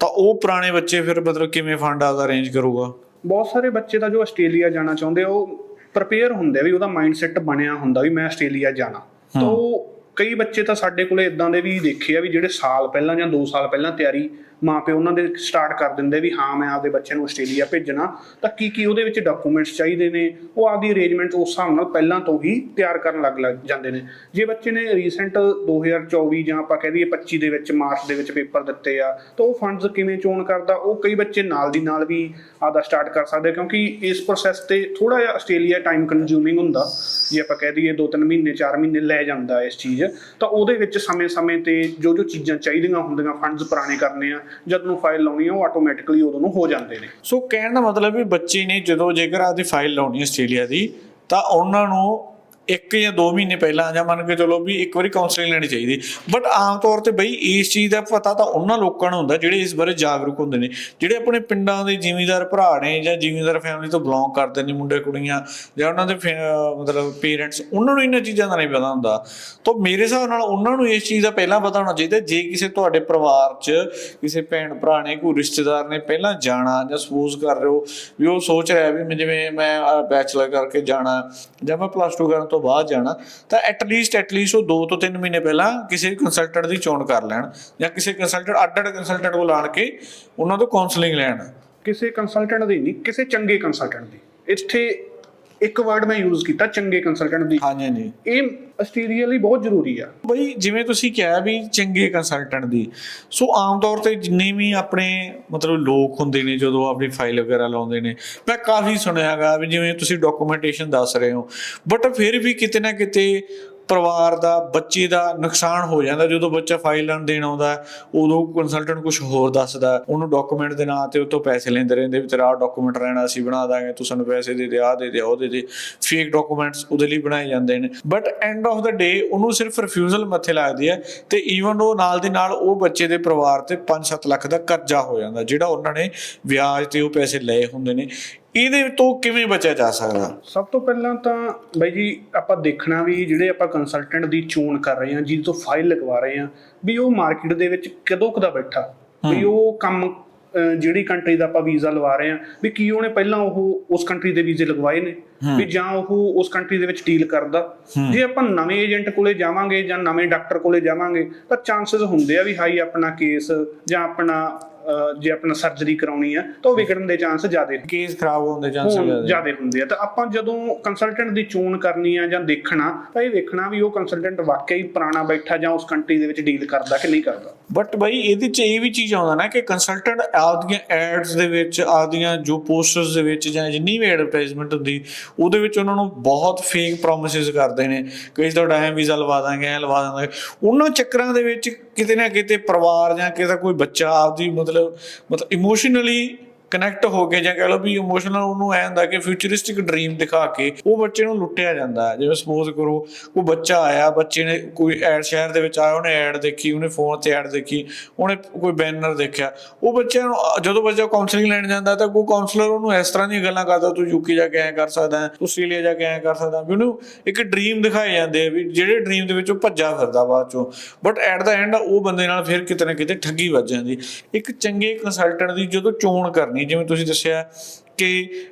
ਤਾਂ ਉਹ ਪੁਰਾਣੇ ਬੱਚੇ ਫਿਰ ਮਤਲਬ ਕਿਵੇਂ ਫੰਡ ਆਦਾ ਅਰੇਂਜ ਕਰੂਗਾ? ਬਹੁਤ ਸਾਰੇ ਬੱਚੇ ਤਾਂ ਜੋ ਆਸਟ੍ਰੇਲੀਆ ਜਾਣਾ ਚਾਹੁੰਦੇ ਉਹ ਪ੍ਰਪੇਅਰ ਹੁੰਦੇ ਵੀ ਉਹਦਾ ਮਾਈਂਡਸੈਟ ਬਣਿਆ ਹੁੰਦਾ ਵੀ ਮੈਂ ਆਸਟ੍ਰੇਲੀਆ ਜਾਣਾ। ਤਾਂ ਉਹ ਕਈ ਬੱਚੇ ਤਾਂ ਸਾਡੇ ਕੋਲੇ ਇਦਾਂ ਦੇ ਵੀ ਦੇਖੇ ਆ ਵੀ ਜਿਹੜੇ ਸਾਲ ਪਹਿਲਾਂ ਜਾਂ 2 ਸਾਲ ਪਹਿਲਾਂ ਤਿਆਰੀ ਮਾਂ ਪਿਓ ਉਹਨਾਂ ਦੇ ਸਟਾਰਟ ਕਰ ਦਿੰਦੇ ਵੀ ਹਾਂ, ਮੈਂ ਆਪਦੇ ਬੱਚੇ ਨੂੰ ਆਸਟ੍ਰੇਲੀਆ ਭੇਜਣਾ। ਤਾਂ ਕੀ ਕੀ ਉਹਦੇ ਵਿੱਚ ਡਾਕੂਮੈਂਟਸ ਚਾਹੀਦੇ ਨੇ? ਉਹ ਆਪਦੀ ਅਰੇਂਜਮੈਂਟ ਉਸ ਹਿਸਾਬ ਨਾਲ ਪਹਿਲਾਂ ਤੋਂ ਹੀ ਤਿਆਰ ਕਰਨ ਲੱਗ ਲੱਗ ਜਾਂਦੇ ਨੇ। ਜੇ ਬੱਚੇ ਨੇ ਰੀਸੈਂਟ 2024 ਜਾਂ ਆਪਾਂ ਕਹਿ ਦਈਏ 25 ਦੇ ਵਿੱਚ, ਮਾਰਚ ਦੇ ਵਿੱਚ ਪੇਪਰ ਦਿੱਤੇ ਆ, ਤਾਂ ਉਹ ਫੰਡਸ ਕਿਵੇਂ ਚੋਣ ਕਰਦਾ? ਉਹ ਕਈ ਬੱਚੇ ਨਾਲ ਦੀ ਨਾਲ ਵੀ ਆਪਦਾ ਸਟਾਰਟ ਕਰ ਸਕਦੇ ਕਿਉਂਕਿ ਇਸ ਪ੍ਰੋਸੈਸ ਤੇ ਥੋੜਾ ਜਿਹਾ ਆਸਟ੍ਰੇਲੀਆ ਟਾਈਮ ਕੰਜ਼ਿਊਮਿੰਗ ਹੁੰਦਾ। ਜੇ ਆਪਾਂ ਕਹਿ ਦਈਏ 2-3 ਮਹੀਨੇ 4 ਮਹੀਨੇ ਲੈ ਜਾਂਦਾ ਇਸ ਚੀਜ਼, ਤਾਂ ਉਹਦੇ ਵਿੱਚ ਸਮੇਂ-ਸਮੇਂ ਤੇ ਜੋ ਜੋ ਚੀਜ਼ਾਂ ਚਾਹੀਦੀਆਂ ਹੁੰਦੀਆਂ ਫੰਡਸ ਪੁਰਾਣੇ ਕਰਨੇ ਆ ਜਦ ਨੂੰ ਫਾਈਲ ਲਾਉਣੀ ਆ, ਉਹ ਆਟੋਮੈਟਿਕਲੀ ਉਦੋਂ ਨੂੰ ਹੋ ਜਾਂਦੇ ਨੇ। ਸੋ ਕਹਿਣ ਦਾ ਮਤਲਬ ਵੀ ਬੱਚੇ ਨੇ ਜਦੋਂ ਜੇਕਰ ਆਪਦੀ ਫਾਈਲ ਲਾਉਣੀ ਆਸਟ੍ਰੇਲੀਆ ਦੀ, ਤਾਂ ਉਹਨਾਂ ਨੂੰ ਇੱਕ ਜਾਂ 2 ਮਹੀਨੇ ਪਹਿਲਾਂ ਜਾਂ ਮੰਨ ਕੇ ਚਲੋ ਵੀ ਇੱਕ ਵਾਰੀ ਕਾਉਂਸਲਿੰਗ ਲੈਣੀ ਚਾਹੀਦੀ। ਬਟ ਆਮ ਤੌਰ ਤੇ ਬਈ ਇਸ ਚੀਜ਼ ਦਾ ਪਤਾ ਤਾਂ ਉਹਨਾਂ ਲੋਕਾਂ ਨੂੰ ਹੁੰਦਾ ਜਿਹੜੇ ਇਸ ਬਾਰੇ ਜਾਗਰੂਕ ਹੁੰਦੇ ਨੇ। ਜਿਹੜੇ ਆਪਣੇ ਪਿੰਡਾਂ ਦੇ ਜ਼ਿਮੀਂਦਾਰ ਭਰਾ ਨੇ ਜਾਂ ਜ਼ਿਮੀਂਦਾਰ ਫੈਮਿਲੀ ਤੋਂ ਬਿਲੋਂਗ ਕਰਦੇ ਨੇ ਮੁੰਡੇ ਕੁੜੀਆਂ ਜਾਂ ਉਹਨਾਂ ਦੇ ਮਤਲਬ ਪੇਰੈਂਟਸ ਉਹਨਾਂ ਨੂੰ ਇਹਨਾਂ ਚੀਜ਼ਾਂ ਦਾ ਨਹੀਂ ਪਤਾ ਹੁੰਦਾ। ਤਾਂ ਮੇਰੇ ਹਿਸਾਬ ਨਾਲ ਉਹਨਾਂ ਨੂੰ ਇਸ ਚੀਜ਼ ਦਾ ਪਹਿਲਾਂ ਪਤਾ ਹੋਣਾ ਚਾਹੀਦਾ ਜੇ ਕਿਸੇ ਤੁਹਾਡੇ ਪਰਿਵਾਰ 'ਚ ਕਿਸੇ ਭੈਣ ਭਰਾ ਨੇ, ਕੋਈ ਰਿਸ਼ਤੇਦਾਰ ਨੇ ਪਹਿਲਾਂ ਜਾਣਾ ਜਾਂ ਸਪੋਜ਼ ਕਰ ਰਹੇ ਹੋ ਵੀ ਉਹ ਸੋਚ ਰਿਹਾ ਵੀ ਜਿਵੇਂ ਮੈਂ ਬੈਚਲਰ ਕਰਕੇ ਜਾਣਾ ਜਾਂ ਮੈਂ ਪਲੱਸ 2 ਕਰਨ ਤੋਂ ਬਾਅਦ ਜਾਣਾ, ਤਾਂ ਐਟ ਲੀਸਟ ਐਟ ਲੀਸਟ ਉਹ 2 ਤੋਂ 3 ਮਹੀਨੇ ਪਹਿਲਾਂ ਕਿਸੇ ਕੰਸਲਟੈਂਟ ਦੀ ਚੋਣ ਕਰ ਲੈਣ ਜਾਂ ਕਿਸੇ ਕੰਸਲਟੈਂਟ ਅੱਡ-ਅੱਡ ਕੰਸਲਟੈਂਟ ਕੋਲ ਆਣ ਕੇ ਉਹਨਾਂ ਤੋਂ ਕਾਉਂਸਲਿੰਗ ਲੈਣ। ਕਿਸੇ ਕੰਸਲਟੈਂਟ ਦੀ ਨਹੀਂ, ਕਿਸੇ ਚੰਗੇ ਕੰਸਲਟੈਂਟ ਦੀ। ਇੱਥੇ ਇੱਕ ਵਰਡ ਮੈਂ ਯੂਜ਼ ਕੀਤਾ ਚੰਗੇ ਕੰਸਲਟੈਂਟ ਦੀ। ਹਾਂਜੀ ਹਾਂਜੀ। ਇਹ ਆਸਟ੍ਰੇਲੀਆ ਲਈ ਬਹੁਤ ਜ਼ਰੂਰੀ ਆ। ਬਈ ਜਿਵੇਂ ਤੁਸੀਂ ਕਿਹਾ ਵੀ ਚੰਗੇ ਕੰਸਲਟੈਂਟ ਦੀ ਸੋ ਆਮ ਤੌਰ ਤੇ ਜਿੰਨੇ ਵੀ ਆਪਣੇ ਮਤਲਬ ਲੋਕ ਹੁੰਦੇ ਨੇ ਜਦੋਂ ਆਪਣੀ ਫਾਈਲ ਵਗੈਰਾ ਲਾਉਂਦੇ ਨੇ ਮੈਂ ਕਾਫੀ ਸੁਣਿਆਗਾ ਵੀ ਜਿਵੇਂ ਤੁਸੀਂ ਡਾਕੂਮੈਂਟੇਸ਼ਨ ਦੱਸ ਰਹੇ ਹੋ ਬਟ ਫਿਰ ਵੀ ਕਿਤੇ ਨਾ ਕਿਤੇ ਪਰਿਵਾਰ ਦਾ, ਬੱਚੇ ਦਾ ਨੁਕਸਾਨ ਹੋ ਜਾਂਦਾ। ਜਦੋਂ ਬੱਚਾ ਫਾਈਲ ਲੈਣ ਦੇਣ ਆਉਂਦਾ ਉਦੋਂ ਕੰਸਲਟੈਂਟ ਕੁਝ ਹੋਰ ਦੱਸਦਾ ਉਹਨੂੰ ਡਾਕੂਮੈਂਟ ਦੇ ਨਾਂ ਤੇ ਉਹ ਪੈਸੇ ਲੈਂਦੇ ਰਹਿੰਦੇ ਵੀ ਤੇਰਾ ਆਹ ਡਾਕੂਮੈਂਟ ਰਹਿਣਾ, ਅਸੀਂ ਬਣਾ ਦਾਂਗੇ, ਤੂੰ ਸਾਨੂੰ ਪੈਸੇ ਦੇ ਦੇ, ਆਹ ਦੇ ਦੇ, ਉਹ ਦੇ ਦੇ। ਫੇਕ ਡਾਕੂਮੈਂਟਸ ਉਹਦੇ ਲਈ ਬਣਾਏ ਜਾਂਦੇ ਨੇ। ਬਟ ਐਂਡ ਆਫ ਦਾ ਡੇ ਉਹਨੂੰ ਸਿਰਫ ਰਿਫਿਊਜ਼ਲ ਮੱਥੇ ਲੱਗਦੀ ਹੈ ਤੇ ਈਵਨ ਉਹ ਨਾਲ ਦੇ ਨਾਲ ਉਹ ਬੱਚੇ ਦੇ ਪਰਿਵਾਰ ਤੇ 5-7 ਲੱਖ ਦਾ ਕਰਜ਼ਾ ਹੋ ਜਾਂਦਾ, ਜਿਹੜਾ ਉਹਨਾਂ ਨੇ ਵਿਆਜ ਤੇ ਉਹ ਪੈਸੇ ਲਏ ਹੁੰਦੇ ਨੇ। ਇਹਦੇ ਤੋਂ ਕਿਵੇਂ ਬਚਿਆ ਜਾ ਸਕਦਾ? ਸਭ ਤੋਂ ਪਹਿਲਾਂ ਤਾਂ ਬਾਈ ਜੀ ਆਪਾਂ ਦੇਖਣਾ ਵੀ ਜਿਹੜੇ ਆਪਾਂ ਕੰਸਲਟੈਂਟ ਦੀ ਚੋਣ ਕਰ ਰਹੇ ਹਾਂ ਜਿਹਦੇ ਤੋਂ ਫਾਈਲ ਲਗਵਾ ਰਹੇ ਹਾਂ ਵੀ ਉਹ ਮਾਰਕੀਟ ਦੇ ਵਿੱਚ ਕਦੋਂ ਕਦਾ ਬੈਠਾ? ਵੀ ਉਹ ਕੰਮ ਜਿਹੜੀ ਕੰਟਰੀ ਦਾ ਆਪਾਂ ਵੀਜ਼ਾ ਲਵਾ ਰਹੇ ਹਾਂ ਵੀ ਕੀ ਉਹਨੇ ਪਹਿਲਾਂ ਉਹ ਉਸ ਕੰਟਰੀ ਦੇ ਵੀਜ਼ੇ ਲਗਵਾਏ ਨੇ? ਵੀ ਜਾਂ ਉਹ ਉਸ ਕੰਟਰੀ ਦੇ ਵਿੱਚ ਡੀਲ ਕਰਦਾ? ਜੇ ਆਪਾਂ ਨਵੇਂ ਏਜੰਟ ਕੋਲੇ ਜਾਵਾਂਗੇ ਜਾਂ ਨਵੇਂ ਡਾਕਟਰ ਕੋਲੇ ਜਾਵਾਂਗੇ ਤਾਂ ਚਾਂਸਸ ਹੁੰਦੇ ਆ ਵੀ ਹਾਈ ਆਪਣਾ ਕੇਸ ਜਾਂ ਆਪਣਾ ਜੇ ਆਪਣਾ ਸਰਜਰੀ ਕਰਾਉਣੀ ਆ ਤਾਂ ਉਹ ਵਿਗੜਨ ਦੇ ਚਾਂਸ ਜ਼ਿਆਦਾ ਕੇਸ ਖਰਾਬ ਹੋਣ ਦੇ ਚਾਂਸ ਜ਼ਿਆਦਾ। ਹੁੰਦੇ ਆ। ਤਾਂ ਆਪਾਂ ਜਦੋਂ ਕੰਸਲਟੈਂਟ ਦੀ ਚੋਣ ਕਰਨੀ ਆ ਜਾਂ ਦੇਖਣਾ ਤਾਂ ਇਹ ਵੇਖਣਾ ਵੀ ਉਹ ਕੰਸਲਟੈਂਟ ਵਾਕਈ ਪੁਰਾਣਾ ਬੈਠਾ ਜਾਂ ਉਸ ਕੰਟਰੀ ਦੇ ਵਿੱਚ ਡੀਲ ਕਰਦਾ ਕਿ ਨਹੀਂ ਕਰਦਾ। ਬਟ ਬਈ ਇਹਦੇ ਚ ਇਹ ਵੀ ਚੀਜ਼ ਆਉਂਦਾ ਨਾ ਕਿ ਕੰਸਲਟੈਂਟ ਆਪਦੀਆਂ ਐਡਸ ਦੇ ਵਿੱਚ ਆਪਦੀਆਂ ਜੋ ਪੋਸਟਰਸ ਦੇ ਵਿੱਚ ਜਾਂ ਜਿੰਨੀ ਵੀ ਐਡਵਰਟਾਈਜ਼ਮੈਂਟ ਹੁੰਦੀ ਉਹਦੇ ਵਿੱਚ ਉਹਨਾਂ ਨੂੰ ਬਹੁਤ ਫੇਕ ਪ੍ਰੋਮਿਸਸ ਕਰਦੇ ਨੇ। ਕਿ ਅਸੀਂ ਤੁਹਾਡਾ ਐ ਵੀਜ਼ਾ ਲਵਾ ਦਾਂਗੇ ਐ ਲਵਾ ਦਾਂਗੇ। ਉਹਨਾਂ ਚੱਕਰਾਂ ਦੇ ਵਿੱਚ ਕਿਤੇ ਨਾ ਕਿਤੇ ਪਰਿਵਾਰ ਜਾਂ ਕਿਸੇ ਦਾ ਕੋਈ ਬੱਚਾ ਆਪਦੀ ਮਤਲਬ ਮਤਲਬ ਇਮੋਸ਼ਨਲੀ ਕਨੈਕਟ ਹੋ ਕੇ ਜਾਂ ਕਹ ਲਓ ਵੀ ਇਮੋਸ਼ਨਲ ਉਹਨੂੰ ਐ ਹੁੰਦਾ ਕਿ ਫਿਊਚਰਿਸਟਿਕ ਡ੍ਰੀਮ ਦਿਖਾ ਕੇ ਉਹ ਬੱਚੇ ਨੂੰ ਲੁੱਟਿਆ ਜਾਂਦਾ ਜਿਵੇਂ ਸਪੋਜ਼ ਕਰੋ ਕੋਈ ਬੱਚਾ ਆਇਆ, ਬੱਚੇ ਨੇ ਕੋਈ ਐਡ ਸ਼ਹਿਰ ਦੇ ਵਿੱਚ ਆਇਆ, ਉਹਨੇ ਐਡ ਦੇਖੀ, ਉਹਨੇ ਫੋਨ ਤੇ ਐਡ ਦੇਖੀ, ਉਹਨੇ ਕੋਈ ਬੈਨਰ ਦੇਖਿਆ। ਉਹ ਬੱਚੇ ਨੂੰ ਜਦੋਂ ਬੱਚਾ ਕਾਉਂਸਲਿੰਗ ਲੈਣ ਜਾਂਦਾ ਤਾਂ ਕੋਈ ਕਾਉਂਸਲਰ ਉਹਨੂੰ ਇਸ ਤਰ੍ਹਾਂ ਦੀਆਂ ਗੱਲਾਂ ਕਰਦਾ, ਤੂੰ ਯੂਕੇ ਜਾ ਕੇ ਐ ਕਰ ਸਕਦਾ ਤੂੰ ਆਸਟ੍ਰੇਲੀਆ ਜਾ ਕੇ ਐ ਕਰ ਸਕਦਾ ਵੀ ਉਹਨੂੰ ਇੱਕ ਡ੍ਰੀਮ ਦਿਖਾਏ ਜਾਂਦੇ ਆ ਵੀ ਜਿਹੜੇ ਡ੍ਰੀਮ ਦੇ ਵਿੱਚ ਉਹ ਭੱਜਾ ਫਿਰਦਾ ਬਾਅਦ ਚੋਂ। ਬਟ ਐਟ ਦਾ ਐਂਡ ਉਹ ਬੰਦੇ ਨਾਲ ਫਿਰ ਕਿਤੇ ਨਾ ਕਿਤੇ ਠੱਗੀ ਵੱਜ ਜਾਂਦੀ। ਇੱਕ ਚੰਗੇ ਕੰਸਲਟੈਂਟ ਦੀ ਜਦੋਂ ਚੋਣ ਕਰਨੀ ਜਿਵੇਂ ਤੁਸੀਂ ਦੱਸਿਆ ਕਿ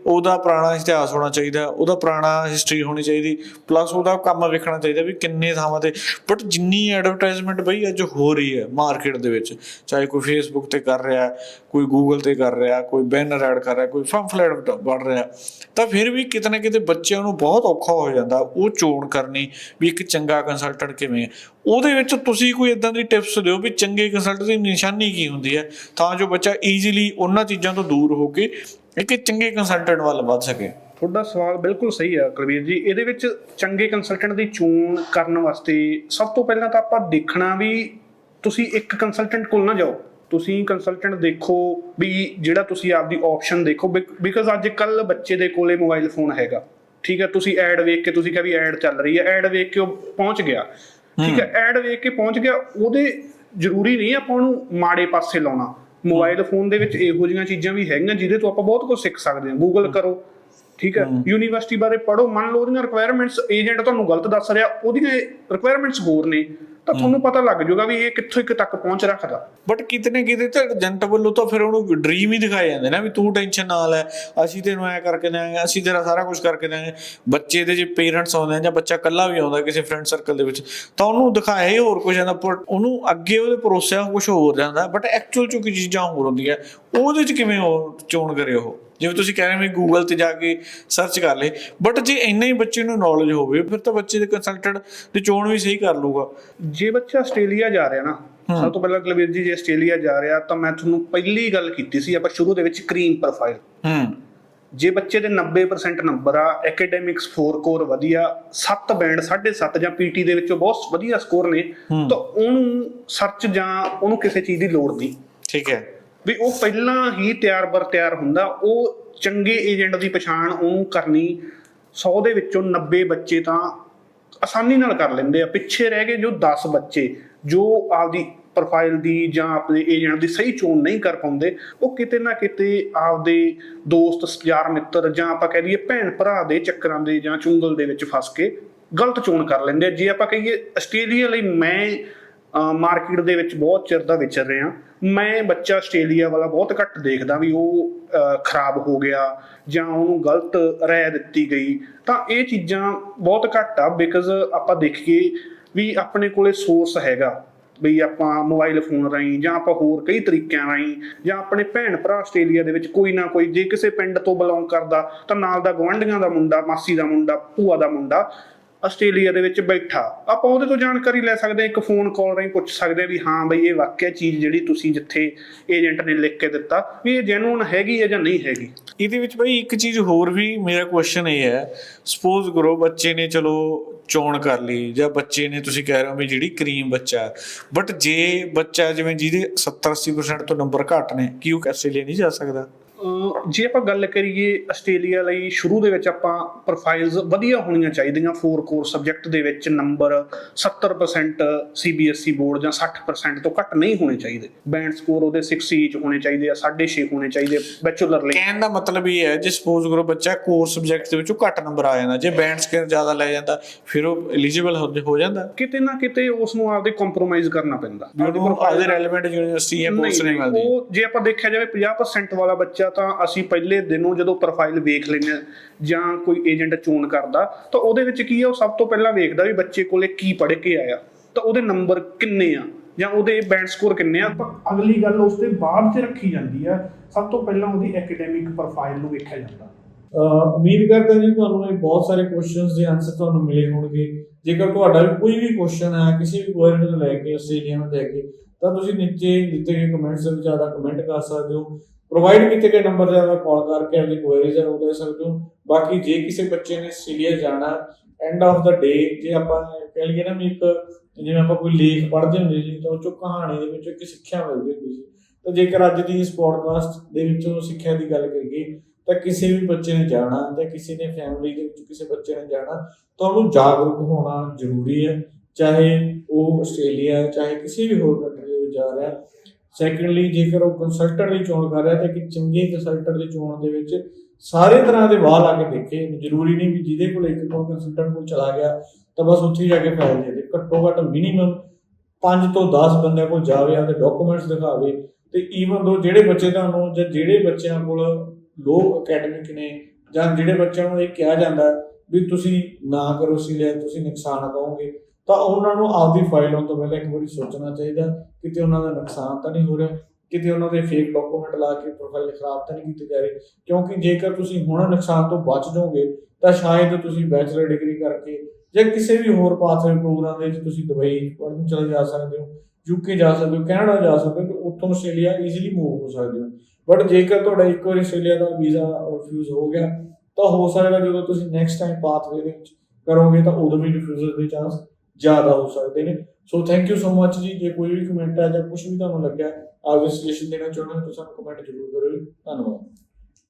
ਉਹਦਾ ਪੁਰਾਣਾ ਇਤਿਹਾਸ ਹੋਣਾ ਚਾਹੀਦਾ, ਉਹਦਾ ਪੁਰਾਣਾ ਹਿਸਟਰੀ ਹੋਣੀ ਚਾਹੀਦੀ ਪਲੱਸ ਉਹਦਾ ਕੰਮ ਵੇਖਣਾ ਚਾਹੀਦਾ ਵੀ ਕਿੰਨੇ ਥਾਵਾਂ ਤੇ ਬਟ ਜਿੰਨੀ ਐਡਵਰਟਾਈਜ਼ਮੈਂਟ ਬਈ ਅੱਜ ਹੋ ਰਹੀ ਹੈ ਮਾਰਕੀਟ ਦੇ ਵਿੱਚ, ਚਾਹੇ ਕੋਈ ਫੇਸਬੁੱਕ ਤੇ ਕਰ ਰਿਹਾ, ਕੋਈ ਗੂਗਲ ਤੇ ਕਰ ਰਿਹਾ, ਕੋਈ ਬੈਨਰ ਐਡ ਕਰ ਰਿਹਾ, ਕੋਈ ਪੰਫਲੇਟ ਵੜ ਰਿਹਾ, ਤਾਂ ਫਿਰ ਵੀ ਕਿਤੇ ਨਾ ਕਿਤੇ ਬੱਚਿਆਂ ਨੂੰ ਬਹੁਤ ਔਖਾ ਹੋ ਜਾਂਦਾ ਉਹ ਚੋਣ ਕਰਨੀ ਵੀ ਇੱਕ ਚੰਗਾ ਕੰਸਲਟੈਂਟ ਕਿਵੇਂ ਹੈ। ਉਹਦੇ ਵਿੱਚ ਤੁਸੀਂ ਕੋਈ ਇਦਾਂ ਦੀ ਟਿਪਸ ਦਿਓ ਵੀ ਚੰਗੇ ਕੰਸਲਟੈਂਟ ਦੀ ਨਿਸ਼ਾਨੀ ਕੀ ਹੁੰਦੀ ਹੈ, ਤਾਂ ਜੋ ਬੱਚਾ ਈਜ਼ੀਲੀ ਉਹਨਾਂ ਚੀਜ਼ਾਂ ਤੋਂ ਦੂਰ ਹੋ ਕੇ ਇੱਕ ਚੰਗੇ ਕੰਸਲਟੈਂਟ ਵੱਲ ਵੱਧ ਸਕੇ। ਤੁਹਾਡਾ ਸਵਾਲ ਬਿਲਕੁਲ ਸਹੀ ਹੈ ਕੁਲਵੀਰ ਜੀ। ਇਹਦੇ ਵਿੱਚ ਚੰਗੇ ਕੰਸਲਟੈਂਟ ਦੀ ਚੋਣ ਕਰਨ ਵਾਸਤੇ ਸਭ ਤੋਂ ਪਹਿਲਾਂ ਤਾਂ ਆਪਾਂ ਦੇਖਣਾ ਵੀ ਤੁਸੀਂ ਇੱਕ ਕੰਸਲਟੈਂਟ ਕੋਲ ਨਾ ਜਾਓ। ਤੁਸੀਂ ਕੰਸਲਟੈਂਟ ਦੇਖੋ ਵੀ ਜਿਹੜਾ ਤੁਸੀਂ ਆਪਦੀ ਆਪਸ਼ਨ ਦੇਖੋ। ਬਿਕਾਜ਼ ਅੱਜ ਕੱਲ ਬੱਚੇ ਦੇ ਕੋਲੇ ਮੋਬਾਈਲ ਫੋਨ ਹੈਗਾ। ਠੀਕ ਹੈ ਤੁਸੀਂ ਐਡ ਵੇਖ ਕੇ ਤੁਸੀਂ ਕਿਹਾ ਵੀ ਐਡ ਚੱਲ ਰਹੀ ਹੈ ਐਡ ਵੇਖ ਕੇ ਉਹ ਪਹੁੰਚ ਗਿਆ। ਠੀਕ ਹੈ। ਐਡ ਵੇਖ ਕੇ ਪਹੁੰਚ ਗਿਆ। ਉਹਦੇ ਜ਼ਰੂਰੀ ਨਹੀਂ ਆਪਾਂ ਉਹਨੂੰ ਮਾੜੇ ਪਾਸੇ ਲਾਉਣਾ। ਮੋਬਾਈਲ ਫੋਨ ਦੇ ਵਿੱਚ ਇਹੋ ਜਿਹੀਆਂ ਚੀਜ਼ਾਂ ਵੀ ਹੈਗੀਆਂ ਜਿਹਦੇ ਤੋਂ ਆਪਾਂ ਬਹੁਤ ਕੁਝ ਸਿੱਖ ਸਕਦੇ ਹਾਂ। ਗੂਗਲ ਕਰੋ। ਠੀਕ ਹੈ। ਯੂਨੀਵਰਸਿਟੀ ਬਾਰੇ ਪੜੋ ਮੰਨ ਲਓ ਉਹਦੀਆਂ ਰਿਕੁਆਇਰਮੈਂਟਸ ਏਜੰਟ ਤੁਹਾਨੂੰ ਗਲਤ ਦੱਸ ਰਿਹਾ ਉਹਦੀਆਂ ਰਿਕੁਆਇਰਮੈਂਟਸ ਹੋਰ ਨੇ ਤਾਂ ਤੁਹਾਨੂੰ ਪਤਾ ਲੱਗ ਜਾਊਗਾ ਵੀ ਇਹ ਕਿੱਥੋਂ ਇੱਕ ਤੱਕ ਪਹੁੰਚ ਰੱਖਦਾ। ਬਟ ਕਿਤੇ ਨਾ ਕਿਤੇ ਤਾਂ ਏਜੰਟ ਵੱਲੋਂ ਤਾਂ ਫਿਰ ਉਹਨੂੰ ਡ੍ਰੀਮ ਹੀ ਦਿਖਾਏ ਜਾਂਦੇ ਨਾ ਵੀ ਤੂੰ ਟੈਨਸ਼ਨ ਨਾ ਲੈ ਅਸੀਂ ਤੈਨੂੰ ਐ ਕਰਕੇ ਦਿਆਂਗੇ ਅਸੀਂ ਤੇਰਾ ਸਾਰਾ ਕੁਝ ਕਰਕੇ ਦਿਆਂਗੇ। ਬੱਚੇ ਦੇ ਜੇ ਪੇਰੈਂਟਸ ਆਉਂਦੇ ਆ ਜਾਂ ਬੱਚਾ ਇਕੱਲਾ ਵੀ ਆਉਂਦਾ ਕਿਸੇ ਫਰੈਂਡ ਸਰਕਲ ਦੇ ਵਿੱਚ ਤਾਂ ਉਹਨੂੰ ਦਿਖਾਇਆ ਹੀ ਹੋਰ ਕੁਝ ਜਾਂਦਾ ਪਰ ਉਹਨੂੰ ਅੱਗੇ ਉਹਦੇ ਭਰੋਸਿਆ ਕੁਝ ਹੋਰ ਜਾਂਦਾ ਬਟ ਐਕਚੁਅਲ ਚ ਕੀ ਚੀਜ਼ਾਂ ਹੋਰ ਹੁੰਦੀਆਂ। ਉਹਦੇ ਚ ਕਿਵੇਂ ਉਹ ਚੋਣ ਕਰੇ ਉਹ? ਜਿਵੇਂ ਤੁਸੀਂ ਕਹਿ ਰਹੇ ਹੋ ਵੀ ਗੂਗਲ ਤੇ ਜਾ ਕੇ ਸਰਚ ਕਰ ਲੇ ਬਟ ਜੇ ਇੰਨਾ ਹੀ ਬੱਚੇ ਨੂੰ ਨੌਲੇਜ ਹੋਵੇ ਫਿਰ ਤਾਂ ਬੱਚੇ ਦੇ ਕੰਸਲਟੈਂਟ ਦੀ ਚੋਣ ਵੀ ਸਹੀ ਕਰ ਲੂਗਾ ਜੇ ਬੱਚਾ ਆਸਟ੍ਰੇਲੀਆ ਜਾ ਰਿਹਾ ਨਾ ਸਭ ਤੋਂ ਪਹਿਲਾਂ ਕੁਲਵੀਰ ਜੀ ਜੇ ਆਸਟ੍ਰੇਲੀਆ ਜਾ ਰਿਹਾ ਤਾਂ ਮੈਂ ਤੁਹਾਨੂੰ ਪਹਿਲੀ ਗੱਲ ਕੀਤੀ ਸੀ ਆਪਾਂ ਸ਼ੁਰੂ ਦੇ ਵਿੱਚ ਕਰੀਮ ਪ੍ਰੋਫਾਈਲ ਹੂੰ। ਜੇ ਬੱਚੇ ਦੇ 90% ਨੰਬਰ ਆ ਐਕੈਡੈਮਿਕਸ 4 ਕੋਰ ਵਧੀਆ 7 ਬੈਂਡ 7.5 ਜਾਂ ਪੀਟੀ ਦੇ ਵਿੱਚੋਂ ਬਹੁਤ ਵਧੀਆ ਸਕੋਰ ਨੇ। ਤਾਂ ਉਹਨੂੰ ਸਰਚ ਜਾਂ ਉਹਨੂੰ ਕਿਸੇ ਚੀਜ਼ ਦੀ ਲੋੜ ਨਹੀਂ। ਠੀਕ ਹੈ। ਵੀ ਉਹ ਪਹਿਲਾਂ ਹੀ ਤਿਆਰ ਬਰ ਤਿਆਰ ਹੁੰਦਾ, ਉਹ ਚੰਗੇ ਏਜੰਟ ਦੀ ਪਛਾਣ ਉਹਨੂੰ ਕਰਨੀ 100 ਦੇ ਵਿੱਚੋਂ 90 ਬੱਚੇ ਤਾਂ ਆਸਾਨੀ ਨਾਲ ਕਰ ਲੈਂਦੇ ਆ। ਪਿੱਛੇ ਰਹਿ ਗਏ ਜੋ 10 ਬੱਚੇ, ਜੋ ਆਪਦੀ ਪ੍ਰੋਫਾਈਲ ਦੀ ਜਾਂ ਆਪਣੇ ਏਜੰਟ ਦੀ ਸਹੀ ਚੋਣ ਨਹੀਂ ਕਰ ਪਾਉਂਦੇ, ਉਹ ਕਿਤੇ ਨਾ ਕਿਤੇ ਆਪਦੇ ਦੋਸਤ, ਯਾਰ ਮਿੱਤਰ ਜਾਂ ਆਪਾਂ ਕਹਿ ਲਈਏ ਭੈਣ ਭਰਾ ਦੇ ਚੱਕਰਾਂ ਦੇ ਜਾਂ ਚੁੰਗਲ ਦੇ ਵਿੱਚ ਫਸ ਕੇ ਗਲਤ ਚੋਣ ਕਰ ਲੈਂਦੇ ਆ। ਜੇ ਆਪਾਂ ਕਹੀਏ ਆਸਟ੍ਰੇਲੀਆ ਲਈ ਮੈਂ ਮਾਰਕੀਟ ਦੇ ਵਿੱਚ ਬਹੁਤ ਚਿਰ ਦਾ ਵਿਚਰ ਰਿਹਾ। ਮੈਂ ਬੱਚਾ ਆਸਟ੍ਰੇਲੀਆ ਵਾਲਾ ਬਹੁਤ ਘੱਟ ਦੇਖਦਾ ਵੀ ਉਹ ਖਰਾਬ ਹੋ ਗਿਆ ਜਾਂ ਉਹਨੂੰ ਗਲਤ ਰਾਇ ਦਿੱਤੀ ਗਈ। ਤਾਂ ਇਹ ਚੀਜ਼ਾਂ ਬਹੁਤ ਘੱਟ ਆ ਬਿਕਾਜ਼ ਆਪਾਂ ਦੇਖੀਏ ਵੀ ਆਪਣੇ ਕੋਲੇ ਸੋਰਸ ਹੈਗਾ। ਵੀ ਆਪਾਂ ਮੋਬਾਈਲ ਫੋਨ ਰਾਹੀਂ ਜਾਂ ਆਪਾਂ ਹੋਰ ਕਈ ਤਰੀਕਿਆਂ ਰਾਹੀਂ ਜਾਂ ਆਪਣੇ ਭੈਣ ਭਰਾ ਆਸਟ੍ਰੇਲੀਆ ਦੇ ਵਿੱਚ ਕੋਈ ਨਾ ਕੋਈ ਜੇ ਕਿਸੇ ਪਿੰਡ ਤੋਂ ਬਿਲੋਂਗ ਕਰਦਾ ਤਾਂ ਨਾਲ ਦਾ ਗਵਾਂਢੀਆਂ ਦਾ ਮੁੰਡਾ, ਮਾਸੀ ਦਾ ਮੁੰਡਾ, ਭੂਆ ਦਾ ਮੁੰਡਾ ਆਸਟ੍ਰੇਲੀਆ ਦੇ ਵਿੱਚ ਬੈਠਾ। ਆਪਾਂ ਉਹਦੇ ਤੋਂ ਜਾਣਕਾਰੀ ਲੈ ਸਕਦੇ ਹਾਂ, ਇੱਕ ਫੋਨ ਕਾਲ ਰਾਹੀਂ ਪੁੱਛ ਸਕਦੇ ਹਾਂ ਵੀ ਹਾਂ ਬਈ ਇਹ ਵਾਕਿਆ ਚੀਜ਼ ਜਿਹੜੀ ਤੁਸੀਂ ਜਿੱਥੇ ਏਜੰਟ ਨੇ ਲਿਖ ਕੇ ਦਿੱਤਾ, ਵੀ ਇਹ ਜੈਨੂਨ ਹੈਗੀ ਹੈ ਜਾਂ ਨਹੀਂ ਹੈਗੀ? ਇਹਦੇ ਵਿੱਚ ਭਾਈ ਇੱਕ ਚੀਜ਼ ਹੋਰ ਵੀ ਮੇਰਾ ਕੁਐਸਚਨ ਇਹ ਹੈ ਸਪੋਜ਼ ਕਰੋ ਬੱਚੇ ਨੇ ਚਲੋ ਚੋਣ ਕਰ ਲਈ, ਜਾਂ ਬੱਚੇ ਨੇ ਤੁਸੀਂ ਕਹਿ ਰਹੇ ਹੋ ਵੀ ਜਿਹੜੀ ਕਰੀਮ ਬੱਚਾ ਬਟ ਜੇ ਬੱਚਾ ਜਿਵੇਂ ਜਿਹਦੇ 70 80% ਤੋਂ ਨੰਬਰ ਘੱਟ ਨੇ, ਕੀ ਉਹ ਆਸਟ੍ਰੇਲੀਆ ਨਹੀਂ ਜਾ ਸਕਦਾ? ਜੇ ਆਪਾਂ ਗੱਲ ਕਰੀਏ ਆਸਟ੍ਰੇਲੀਆ ਲਈ ਸ਼ੁਰੂ ਦੇ ਵਿੱਚ ਆਪਾਂ ਪ੍ਰੋਫਾਈਲਸ ਵਧੀਆ ਹੋਣੀਆਂ ਚਾਹੀਦੀਆਂ 4 ਕੋਰ ਸਬਜੈਕਟ ਦੇ ਵਿੱਚ ਨੰਬਰ 70% CBSE ਬੋਰਡ ਜਾਂ 60% ਤੋਂ ਘੱਟ ਨਹੀਂ ਹੋਣੇ ਚਾਹੀਦੇ। ਬੈਂਡ ਸਕੋਰ ਉਹਦੇ 6 ਚ ਹੋਣੇ ਚਾਹੀਦੇ ਆ 6.5 ਹੋਣੇ ਚਾਹੀਦੇ ਬੈਚਲਰ ਲਈ। ਕਹਿਣ ਦਾ ਮਤਲਬ ਇਹ ਹੈ ਜੇ ਸਪੋਜ਼ ਕਰੋ ਬੱਚਾ ਕੋਰ ਸਬਜੈਕਟ ਦੇ ਵਿੱਚੋਂ ਘੱਟ ਨੰਬਰ ਆ ਜਾਂਦਾ ਜੇ ਬੈਂਡ ਸਕੇਅਰ ਜ਼ਿਆਦਾ ਲੈ ਜਾਂਦਾ ਫਿਰ ਉਹ ਐਲੀਜੀਬਲ ਹੋ ਜਾਂਦਾ। ਕਿਤੇ ਨਾ ਕਿਤੇ ਉਸ ਨੂੰ ਆਪਦੇ ਕੰਪਰੋਮਾਈਜ਼ ਕਰਨਾ ਪੈਂਦਾ। ਵੀ ਉਹਨੂੰ ਆਪਦੇ ਰੈਲੇਵੈਂਟ ਯੂਨੀਵਰਸਿਟੀ ਜਾਂ ਕੋਰਸ ਨਹੀਂ ਮਿਲਦੀ। ਉਹ ਜੇ ਆਪਾਂ ਦੇਖਿਆ ਜਾਵੇ 50% ਵਾਲਾ ਬੱਚਾ ਤਾਂ ਅਸੀਂ ਪਹਿਲੇ ਦਿਨੋਂ ਜਦੋਂ ਪ੍ਰੋਫਾਈਲ ਵੇਖ ਲੈਂਦੇ ਜਾਂ ਕੋਈ ਏਜੰਟ ਚੋਣ ਕਰਦਾ, ਤਾਂ ਉਹਦੇ ਵਿੱਚ ਕੀ ਆ, ਉਹ ਸਭ ਤੋਂ ਪਹਿਲਾਂ ਵੇਖਦਾ ਵੀ ਬੱਚੇ ਕੋਲੇ ਕੀ ਪੜ੍ਹ ਕੇ ਆਇਆ, ਤਾਂ ਉਹਦੇ ਨੰਬਰ ਕਿੰਨੇ ਆ, ਜਾਂ ਉਹਦੇ ਬੈਂਡ ਸਕੋਰ ਕਿੰਨੇ ਆ। ਅਗਲੀ ਗੱਲ ਉਸ ਦੇ ਬਾਅਦ 'ਚ ਰੱਖੀ ਜਾਂਦੀ ਆ, ਸਭ ਤੋਂ ਪਹਿਲਾਂ ਉਹਦੀ ਐਕੈਡੈਮਿਕ ਪ੍ਰੋਫਾਈਲ ਨੂੰ ਵੇਖਿਆ ਜਾਂਦਾ। ਉਮੀਦ ਕਰਦਾ ਜੀ ਤੁਹਾਨੂੰ ਇਹ ਬਹੁਤ ਸਾਰੇ ਕੁਐਸਚਨਸ ਦੇ ਆਨਸਰ ਤੁਹਾਨੂੰ ਮਿਲੇ ਹੋਣਗੇ। ਜੇਕਰ ਤੁਹਾਡਾ ਵੀ ਕੋਈ ਵੀ ਕੁਐਸਚਨ ਹੈ, ਕਿਸੇ ਵੀ ਕੁਐਰੀ ਨੂੰ ਲੈ ਕੇ ਆਸਟ੍ਰੇਲੀਆ ਨੂੰ ਲੈ ਕੇ, ਤਾਂ ਤੁਸੀਂ ਨੀਚੇ ਦਿੱਤੇ ਗਏ ਕਮੈਂਟਸ ਵਿੱਚ ਆਦਾ ਕਮੈਂਟ ਕਰ ਸਕਦੇ ਹੋ। ਪ੍ਰੋਵਾਈਡ ਕੀਤੇ ਗਏ ਨੰਬਰ ਤੇ ਆਦਾ ਕਾਲ ਕਰਕੇ ਆਪਣੀ ਕੁਐਰੀਜ਼ ਹੈ ਲੈ ਸਕਦੇ ਹੋ। ਬਾਕੀ ਜੇ ਕਿਸੇ ਬੱਚੇ ਨੇ ਆਸਟ੍ਰੇਲੀਆ ਜਾਣਾ ਐਂਡ ਆਫ ਦਾ ਡੇ ਜੇ ਆਪਾਂ ਕਹਿ ਲਈਏ ਨਾ ਵੀ ਇੱਕ ਜਿਵੇਂ ਆਪਾਂ ਕੋਈ ਲੇਖ ਪੜ੍ਹਦੇ ਹੁੰਦੇ ਸੀ, ਤਾਂ ਉਹ ਚੋਂ ਕਹਾਣੀ ਦੇ ਵਿੱਚੋਂ ਇੱਕ ਸਿੱਖਿਆ ਮਿਲਦੀ ਹੁੰਦੀ ਸੀ। ਤਾਂ ਜੇਕਰ ਅੱਜ ਦੀ ਇਸ ਪੋਡਕਾਸਟ ਦੇ ਵਿੱਚੋਂ ਸਿੱਖਿਆ ਦੀ ਗੱਲ ਕਰੀਏ ਤਾਂ ਕਿਸੇ ਵੀ ਬੱਚੇ ਨੇ ਜਾਣਾ ਜਾਂ ਕਿਸੇ ਨੇ ਫੈਮਿਲੀ ਦੇ ਵਿੱਚ ਕਿਸੇ ਬੱਚੇ ਨੇ ਜਾਣਾ ਤੁਹਾਨੂੰ ਜਾਗਰੂਕ ਹੋਣਾ ਜ਼ਰੂਰੀ ਹੈ, ਚਾਹੇ ਉਹ ਆਸਟ੍ਰੇਲੀਆ, ਚਾਹੇ ਕਿਸੇ ਵੀ ਹੋਰ ਕੰਟਰੀ ਦੇ ਵਿੱਚ ਜਾ ਰਿਹਾ। ਸੈਕੰਡਲੀ ਜੇਕਰ ਉਹ ਕੰਸਲਟੈਂਟ ਦੀ ਚੋਣ ਕਰ ਰਿਹਾ ਤਾਂ ਇੱਕ ਚੰਗੇ ਕੰਸਲਟੈਂਟ ਦੀ ਚੋਣ ਦੇ ਵਿੱਚ ਸਾਰੇ ਤਰ੍ਹਾਂ ਦੇ ਵਾਹ ਲਾ ਕੇ ਦੇਖੇ। ਜ਼ਰੂਰੀ ਨਹੀਂ ਵੀ ਜਿਹਦੇ ਕੋਲ ਇੱਕ ਤੋਂ ਕੰਸਲਟੈਂਟ ਕੋਲ ਚਲਾ ਗਿਆ, ਤਾਂ ਬਸ ਉੱਥੇ ਹੀ ਜਾ ਕੇ ਫਾਈਲ ਦੇ ਦੇ। ਘੱਟੋ ਘੱਟ ਮਿਨੀਮਮ 5 ਤੋਂ 10 ਬੰਦਿਆਂ ਕੋਲ ਜਾਵੇ, ਆਪਦੇ ਡਾਕੂਮੈਂਟਸ ਦਿਖਾਵੇ। ਤੇ ਈਵਨ ਦੋ ਜਿਹੜੇ ਬੱਚੇ ਤੁਹਾਨੂੰ ਜਾਂ ਜਿਹੜੇ ਬੱਚਿਆਂ ਕੋਲ ਲੋ ਅਕੈਡਮਿਕ ਨੇ ਜਾਂ ਜਿਹੜੇ ਬੱਚਿਆਂ ਨੂੰ ਇਹ ਕਿਹਾ ਜਾਂਦਾ ਵੀ ਤੁਸੀਂ ਨਾ ਕਰੋ ਸੀਲੇ, ਤੁਸੀਂ ਨੁਕਸਾਨ ਪਾਓਗੇ ਤਾਂ ਉਹਨਾਂ ਨੂੰ ਆਪਦੀ ਫਾਈਲ ਆਉਣ ਤੋਂ ਪਹਿਲਾਂ ਇੱਕ ਵਾਰੀ ਸੋਚਣਾ ਚਾਹੀਦਾ, ਕਿਤੇ ਉਹਨਾਂ ਦਾ ਨੁਕਸਾਨ ਤਾਂ ਨਹੀਂ ਹੋ ਰਿਹਾ, ਕਿਤੇ ਉਹਨਾਂ ਦੇ ਫੇਕ ਡਾਕੂਮੈਂਟ ਲਾ ਕੇ ਪ੍ਰੋਫਾਈਲ ਖਰਾਬ ਤਾਂ ਨਹੀਂ ਕੀਤੀ ਜਾ ਰਹੀ, ਕਿਉਂਕਿ ਜੇਕਰ ਤੁਸੀਂ ਹੁਣ ਨੁਕਸਾਨ ਤੋਂ ਬਚ ਜਾਓਗੇ, ਤਾਂ ਸ਼ਾਇਦ ਤੁਸੀਂ ਬੈਚਲਰ ਡਿਗਰੀ ਕਰਕੇ ਜਾਂ ਕਿਸੇ ਵੀ ਹੋਰ ਪਾਥਵੇ ਪ੍ਰੋਗਰਾਮ ਦੇ ਵਿੱਚ ਤੁਸੀਂ ਦੁਬਈ ਪੜ੍ਹਨ ਚਲੇ ਜਾ ਸਕਦੇ ਹੋ ਯੂਕੇ ਜਾ ਸਕਦੇ ਹੋ, ਕੈਨੇਡਾ ਜਾ ਸਕਦੇ ਹੋ, ਤੇ ਉੱਥੋਂ ਆਸਟ੍ਰੇਲੀਆ ਈਜ਼ੀਲੀ ਮੂਵ ਹੋ ਸਕਦੇ ਹੋ। ਬਟ ਜੇਕਰ ਤੁਹਾਡਾ ਇੱਕ ਵਾਰੀ ਆਸਟ੍ਰੇਲੀਆ ਦਾ ਵੀਜ਼ਾ ਰਿਫਿਊਜ਼ ਹੋ ਗਿਆ, ਤਾਂ ਹੋ ਸਕਦਾ ਜਦੋਂ ਤੁਸੀਂ ਨੈਕਸਟ ਟਾਈਮ ਪਾਥਵੇ ਦੇ ਵਿੱਚ ਕਰੋਗੇ ਤਾਂ ਉਦੋਂ ਵੀ ਰਿਫਿਊਜ਼ਲ ਦੇ ਚਾਂਸ ਜ਼ਿਆਦਾ ਹੋ ਸਕਦੇ ਨੇ। ਸੋ ਥੈਂਕ ਯੂ ਸੋ ਮੱਚ ਜੀ। ਜੇ ਕੋਈ ਵੀ ਕਮੈਂਟ ਹੈ ਜਾਂ ਕੁਝ ਵੀ ਤੁਹਾਨੂੰ ਲੱਗਿਆ ਆਪ ਸਜੈਸ਼ਨ ਦੇਣਾ ਚਾਹੁੰਦੇ ਹੋ ਤਾਂ ਸਾਨੂੰ ਕਮੈਂਟ ਜ਼ਰੂਰ ਕਰਿਓ ਧੰਨਵਾਦ।